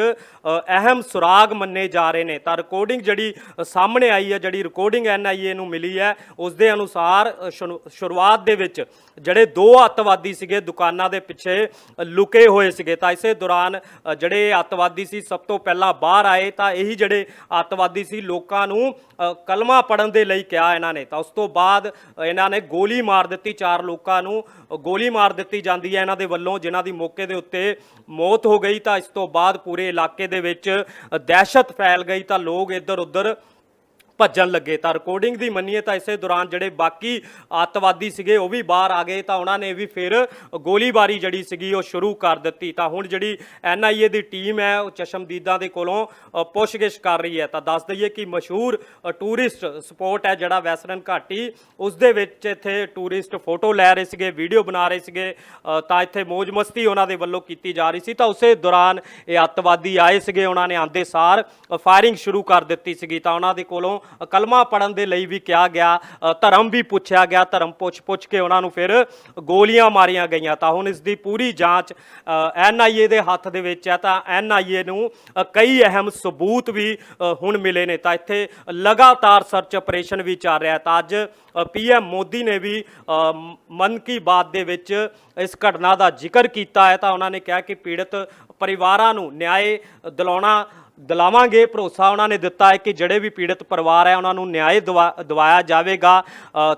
ਅਹਿਮ ਸੁਰਾਗ ਮੰਨੇ ਜਾ ਰਹੇ ਨੇ। ਤਾਂ ਰਿਕਾਰਡਿੰਗ ਜਿਹੜੀ ਸਾਹਮਣੇ ਆਈ ਹੈ ਜਿਹੜੀ ਰਿਕਾਰਡਿੰਗ ਐਨਆਈਏ ਨੂੰ ਮਿਲੀ ਹੈ ਉਸ ਦੇ ਅਨੁਸਾਰ ਅ, ਸ਼ੁਰੂਆਤ ਦੇ ਵਿੱਚ ਜਿਹੜੇ ਦੋ ਅੱਤਵਾਦੀ ਸੀਗੇ ਦੁਕਾਨਾਂ ਦੇ ਪਿੱਛੇ ਲੁਕੇ ਹੋਏ ਸੀਗੇ। ਤਾਂ ਇਸੇ ਦੌਰਾਨ ਜਿਹੜੇ ਅੱਤਵਾਦੀ ਸੀ ਸਭ ਤੋਂ ਪਹਿਲਾਂ ਬਾਹਰ ਆਏ। ਤਾਂ ਇਹੀ ਜਿਹੜੇ ਅੱਤਵਾਦੀ ਸੀ ਲੋਕਾਂ ਨੂੰ ਕਲਮਾ ਪੜਨ ਦੇ ਲਈ ਕਿਹਾ ਇਹਨਾਂ ਨੇ। ਤਾਂ ਉਸ ਤੋਂ ਬਾਅਦ ਇਹਨਾਂ ਨੇ ਗੋਲੀ ਮਾਰ ਦਿੱਤੀ। ਚਾਰ ਲੋਕਾਂ ਨੂੰ ਗੋਲੀ ਮਾਰ ਦਿੱਤੀ ਜਾਂਦੀ ਹੈ ਇਹਨਾਂ ਦੇ ਵੱਲੋਂ, ਜਿਨ੍ਹਾਂ ਦੀ ਮੌਕੇ ਦੇ ਉੱਤੇ ਮੌਤ ਹੋ ਗਈ ਤਾਂ ਇਸ ਤੋਂ ਬਾਅਦ ਪੂਰੇ ਇਲਾਕੇ ਦੇ ਵਿੱਚ ਦਹਿਸ਼ਤ ਫੈਲ ਗਈ ਤਾਂ ਲੋਕ ਇੱਧਰ ਉੱਧਰ ਭੱਜਣ ਲੱਗੇ। ਤਾਂ ਰਿਕਾਰਡਿੰਗ ਦੀ ਮੰਨੀਏ ਤਾਂ ਇਸੇ ਦੌਰਾਨ ਜਿਹੜੇ ਬਾਕੀ ਅੱਤਵਾਦੀ ਸੀਗੇ, ਉਹ ਵੀ ਬਾਹਰ ਆ ਗਏ। ਤਾਂ ਉਹਨਾਂ ਨੇ ਵੀ ਫਿਰ ਗੋਲੀਬਾਰੀ ਜਿਹੜੀ ਸੀਗੀ, ਉਹ ਸ਼ੁਰੂ ਕਰ ਦਿੱਤੀ। ਤਾਂ ਹੁਣ ਜਿਹੜੀ ਐਨਆਈਏ ਦੀ ਟੀਮ ਹੈ, ਉਹ ਚਸ਼ਮਦੀਦਾਂ ਦੇ ਕੋਲੋਂ ਪੁੱਛਗਿੱਛ ਕਰ ਰਹੀ ਹੈ। ਤਾਂ ਦੱਸ ਦਈਏ ਕਿ ਮਸ਼ਹੂਰ ਟੂਰਿਸਟ ਸਪੋਟ ਹੈ ਜਿਹੜਾ ਵੈਸਟਰਨ ਘਾਟੀ। ਉਸ ਦੇ ਵਿੱਚ ਇੱਥੇ ਟੂਰਿਸਟ ਫੋਟੋ ਲੈ ਰਹੇ ਸੀਗੇ ਵੀਡੀਓ ਬਣਾ ਰਹੇ ਸੀਗੇ। ਤਾਂ ਇੱਥੇ ਮौज ਮਸਤੀ ਉਹਨਾਂ ਦੇ ਵੱਲੋਂ ਕੀਤੀ ਜਾ ਰਹੀ ਸੀ। ਤਾਂ ਉਸੇ ਦੌਰਾਨ ਇਹ ਅੱਤਵਾਦੀ ਆਏ ਸੀਗੇ, ਉਹਨਾਂ ਨੇ ਆਂਦੇ ਸਾਰ ਫਾਇਰਿੰਗ ਸ਼ੁਰੂ ਕਰ ਦਿੱਤੀ ਸੀਗੀ। ਤਾਂ ਉਹਨਾਂ ਦੇ ਕੋਲੋਂ ਕਲਮਾ ਪੜਨ ਦੇ ਲਈ ਵੀ ਕਿਹਾ ਗਿਆ ਧਰਮ ਵੀ ਪੁੱਛਿਆ ਗਿਆ, ਧਰਮ ਪੁੱਛ ਪੁੱਛ ਕੇ ਉਹਨਾਂ ਨੂੰ ਫਿਰ ਗੋਲੀਆਂ ਮਾਰੀਆਂ ਗਈਆਂ। ਤਾਂ ਹੁਣ ਇਸ ਦੀ ਪੂਰੀ ਜਾਂਚ ਐਨਆਈਏ ਦੇ ਹੱਥ ਦੇ ਵਿੱਚ ਹੈ। ਤਾਂ ਐਨਆਈਏ ਨੂੰ ਕਈ ਅਹਿਮ ਸਬੂਤ ਵੀ ਹੁਣ ਮਿਲੇ ਨੇ। ਤਾਂ ਇੱਥੇ ਲਗਾਤਾਰ ਸਰਚ ਆਪਰੇਸ਼ਨ ਵੀ ਚੱਲ ਰਿਹਾ ਤਾਂ ਅੱਜ ਪੀਐਮ ਮੋਦੀ ਨੇ ਵੀ ਮਨ ਕੀ ਬਾਤ ਦੇ ਵਿੱਚ ਇਸ ਘਟਨਾ ਦਾ ਜ਼ਿਕਰ ਕੀਤਾ ਹੈ। ਤਾਂ ਉਹਨਾਂ ਨੇ ਕਿਹਾ ਕਿ ਪੀੜਤ ਪਰਿਵਾਰਾਂ ਨੂੰ ਨਿਆਂ ਦਿਲਾਉਣਾ ਦਿਲਾਵਾਂਗੇ ਭਰੋਸਾ ਉਹਨਾਂ ਨੇ ਦਿੱਤਾ ਹੈ ਕਿ ਜਿਹੜੇ ਵੀ ਪੀੜਤ ਪਰਿਵਾਰ ਹੈ ਉਹਨਾਂ ਨੂੰ ਨਿਆਂ ਦਿਵਾ- ਦਿਵਾਇਆ ਜਾਵੇਗਾ।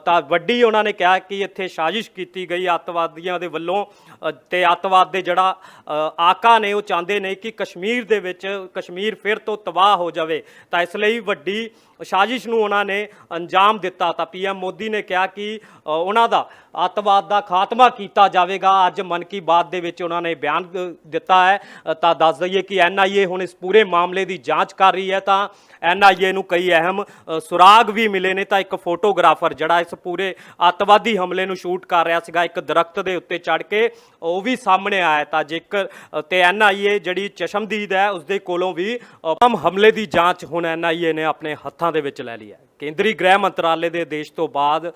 ਤਾਂ ਵੱਡੀ ਉਹਨਾਂ ਨੇ ਕਿਹਾ ਕਿ ਇੱਥੇ ਸਾਜ਼ਿਸ਼ ਕੀਤੀ ਗਈ। ਅੱਤਵਾਦੀਆਂ ਦੇ ਵੱਲੋਂ ਅ, ਤੇ ਅੱਤਵਾਦ ਦੇ ਜਿਹੜਾ ਆਕਾ ਨੇ ਉਹ ਚਾਹੁੰਦੇ ਨੇ ਕਿ ਕਸ਼ਮੀਰ ਦੇ ਵਿੱਚ ਕਸ਼ਮੀਰ ਫਿਰ ਤੋਂ ਤਬਾਹ ਹੋ ਜਾਵੇ। ਤਾਂ ਇਸ ਲਈ ਵੱਡੀ ਸਾਜ਼ਿਸ਼ ਨੂੰ ਉਹਨਾਂ ਨੇ ਅੰਜਾਮ ਦਿੱਤਾ। ਤਾਂ ਪੀਐਮ ਮੋਦੀ ਨੇ ਕਿਹਾ ਕਿ ਉਹਨਾਂ ਦਾ ਅੱਤਵਾਦ ਦਾ ਖਾਤਮਾ ਕੀਤਾ ਜਾਵੇਗਾ। ਅੱਜ ਮਨ ਕੀ ਬਾਤ ਦੇ ਵਿੱਚ ਉਹਨਾਂ ਨੇ ਬਿਆਨ ਦਿੱਤਾ ਹੈ। ਤਾਂ ਦੱਸ ਦਈਏ ਕਿ ਐਨਆਈਏ ਹੁਣ ਇਸ ਪੂਰੇ ਮਾਮਲੇ ਦੀ ਜਾਂਚ ਕਰ ਰਹੀ ਹੈ। ਤਾਂ ਐਨਆਈਏ ਨੂੰ ਕਈ ਅਹਿਮ ਸੁਰਾਗ ਵੀ ਮਿਲੇ ਨੇ। ਤਾਂ ਇੱਕ ਫੋਟੋਗ੍ਰਾਫਰ ਜਿਹੜਾ ਇਸ ਪੂਰੇ ਅੱਤਵਾਦੀ ਹਮਲੇ ਨੂੰ ਸ਼ੂਟ ਕਰ ਰਿਹਾ ਸੀਗਾ ਇੱਕ ਦਰਖਤ ਦੇ ਉੱਤੇ ਚੜ ਕੇ ਉਹ ਵੀ ਸਾਹਮਣੇ ਆਇਆ ਤਾਂ ਜੇਕਰ ਅ, ਤੇ ਐਨਆਈਏ ਜਿਹੜੀ ਚਸ਼ਮਦੀਦ ਹੈ ਉਸ ਦੇ ਕੋਲੋਂ ਵੀ ਅਮ ਹਮਲੇ ਦੀ ਜਾਂਚ ਹੁਣ ਐਨਆਈਏ ਨੇ ਆਪਣੇ ਹੱਥਾਂ ਦੇ ਵਿੱਚ ਲੈ ਲਈ ਹੈ। ਕੇਂਦਰੀ ਗ੍ਰਹਿ ਮੰਤਰਾਲੇ ਦੇ ਆਦੇਸ਼ ਤੋਂ ਬਾਅਦ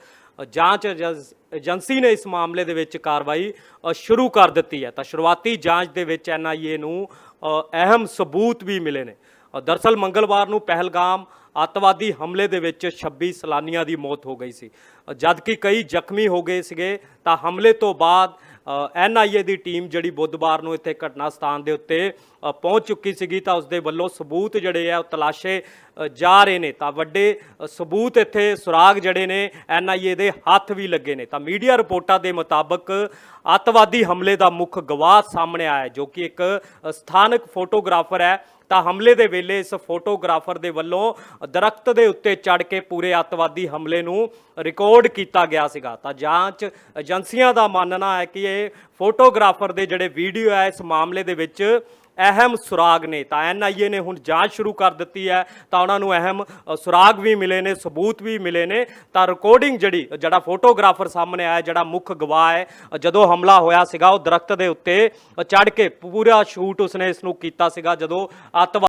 ਜਾਂਚ ਏਜੰਸ- ਏਜੰਸੀ ਨੇ ਇਸ ਮਾਮਲੇ ਦੇ ਵਿੱਚ ਕਾਰਵਾਈ ਸ਼ੁਰੂ ਕਰ ਦਿੱਤੀ ਹੈ। ਤਾਂ ਸ਼ੁਰੂਆਤੀ ਜਾਂਚ ਦੇ ਵਿੱਚ ਐਨਆਈਏ ਨੂੰ ਅਹਿਮ ਸਬੂਤ ਵੀ ਮਿਲੇ ਨੇ। ਦਰਸਲ ਮੰਗਲਵਾਰ ਨੂੰ ਪਹਿਲਗਾਮ ਅੱਤਵਾਦੀ ਹਮਲੇ ਦੇ ਵਿੱਚ 26 ਸਲਾਨੀਆਂ ਦੀ ਮੌਤ ਹੋ ਗਈ ਸੀ। ਜਦਕਿ ਕਈ ਜ਼ਖਮੀ ਹੋ ਗਏ ਸੀਗੇ, ਤਾਂ ਹਮਲੇ ਤੋਂ ਬਾਅਦ ਐਨਆਈਏ ਦੀ ਟੀਮ ਜਿਹੜੀ ਬੁੱਧਵਾਰ ਨੂੰ ਇੱਥੇ ਘਟਨਾ ਸਥਾਨ ਦੇ ਉੱਤੇ ਪਹੁੰਚ ਚੁੱਕੀ ਸੀਗੀ, ਤਾਂ ਉਸ ਦੇ ਵੱਲੋਂ ਸਬੂਤ ਜਿਹੜੇ ਆ, ਉਹ ਤਲਾਸ਼ੇ ਜਾ ਰਹੇ ਨੇ। ਤਾਂ ਵੱਡੇ ਸਬੂਤ ਇੱਥੇ ਸੁਰਾਗ ਜਿਹੜੇ ਨੇ ਐਨਆਈਏ ਦੇ ਹੱਥ ਵੀ ਲੱਗੇ ਨੇ। ਤਾਂ ਮੀਡੀਆ ਰਿਪੋਰਟਾਂ ਦੇ ਮੁਤਾਬਕ ਅੱਤਵਾਦੀ ਹਮਲੇ ਦਾ ਮੁੱਖ ਗਵਾਹ ਸਾਹਮਣੇ ਆਇਆ ਜੋ ਕਿ ਇੱਕ ਸਥਾਨਕ ਫੋਟੋਗ੍ਰਾਫਰ ਹੈ। ਤਾਂ ਹਮਲੇ ਦੇ ਵੇਲੇ ਇਸ ਫੋਟੋਗ੍ਰਾਫਰ ਦੇ ਵੱਲੋਂ ਦਰਖਤ ਦੇ ਉੱਤੇ ਚੜ ਕੇ ਪੂਰੇ ਅੱਤਵਾਦੀ ਹਮਲੇ ਨੂੰ ਰਿਕਾਰਡ ਕੀਤਾ ਗਿਆ ਸੀਗਾ। ਤਾਂ ਜਾਂਚ ਏਜੰਸੀਆਂ ਦਾ ਮੰਨਣਾ ਹੈ ਕਿ ਇਹ ਫੋਟੋਗ੍ਰਾਫਰ ਦੇ ਜਿਹੜੇ ਵੀਡੀਓ ਹੈ, ਇਸ ਮਾਮਲੇ ਦੇ ਵਿੱਚ ਅਹਿਮ ਸੁਰਾਗ ਨੇ, ਤਾਂ ਐਨਆਈਏ ਨੇ ਹੁਣ ਜਾਂਚ ਸ਼ੁਰੂ ਕਰ ਦਿੱਤੀ ਹੈ, ਤਾਂ ਉਹਨਾਂ ਨੂੰ ਅਹਿਮ ਸੁਰਾਗ ਵੀ ਮਿਲੇ ਨੇ, ਸਬੂਤ ਵੀ ਮਿਲੇ ਨੇ, ਤਾਂ ਰਿਕਾਰਡਿੰਗ ਜਿਹੜੀ, ਜਿਹੜਾ ਫੋਟੋਗ੍ਰਾਫਰ ਸਾਹਮਣੇ ਆਇਆ, ਜਿਹੜਾ ਮੁੱਖ ਗਵਾਹ ਹੈ ਜਦੋਂ ਹਮਲਾ ਹੋਇਆ ਸੀਗਾ, ਉਹ ਦਰਖਤ ਦੇ ਉੱਤੇ ਚੜ ਕੇ ਪੂਰਾ ਸ਼ੂਟ ਉਸਨੇ ਇਸ ਨੂੰ ਕੀਤਾ ਸੀਗਾ, ਜਦੋਂ ਅੱਤਵਾਦ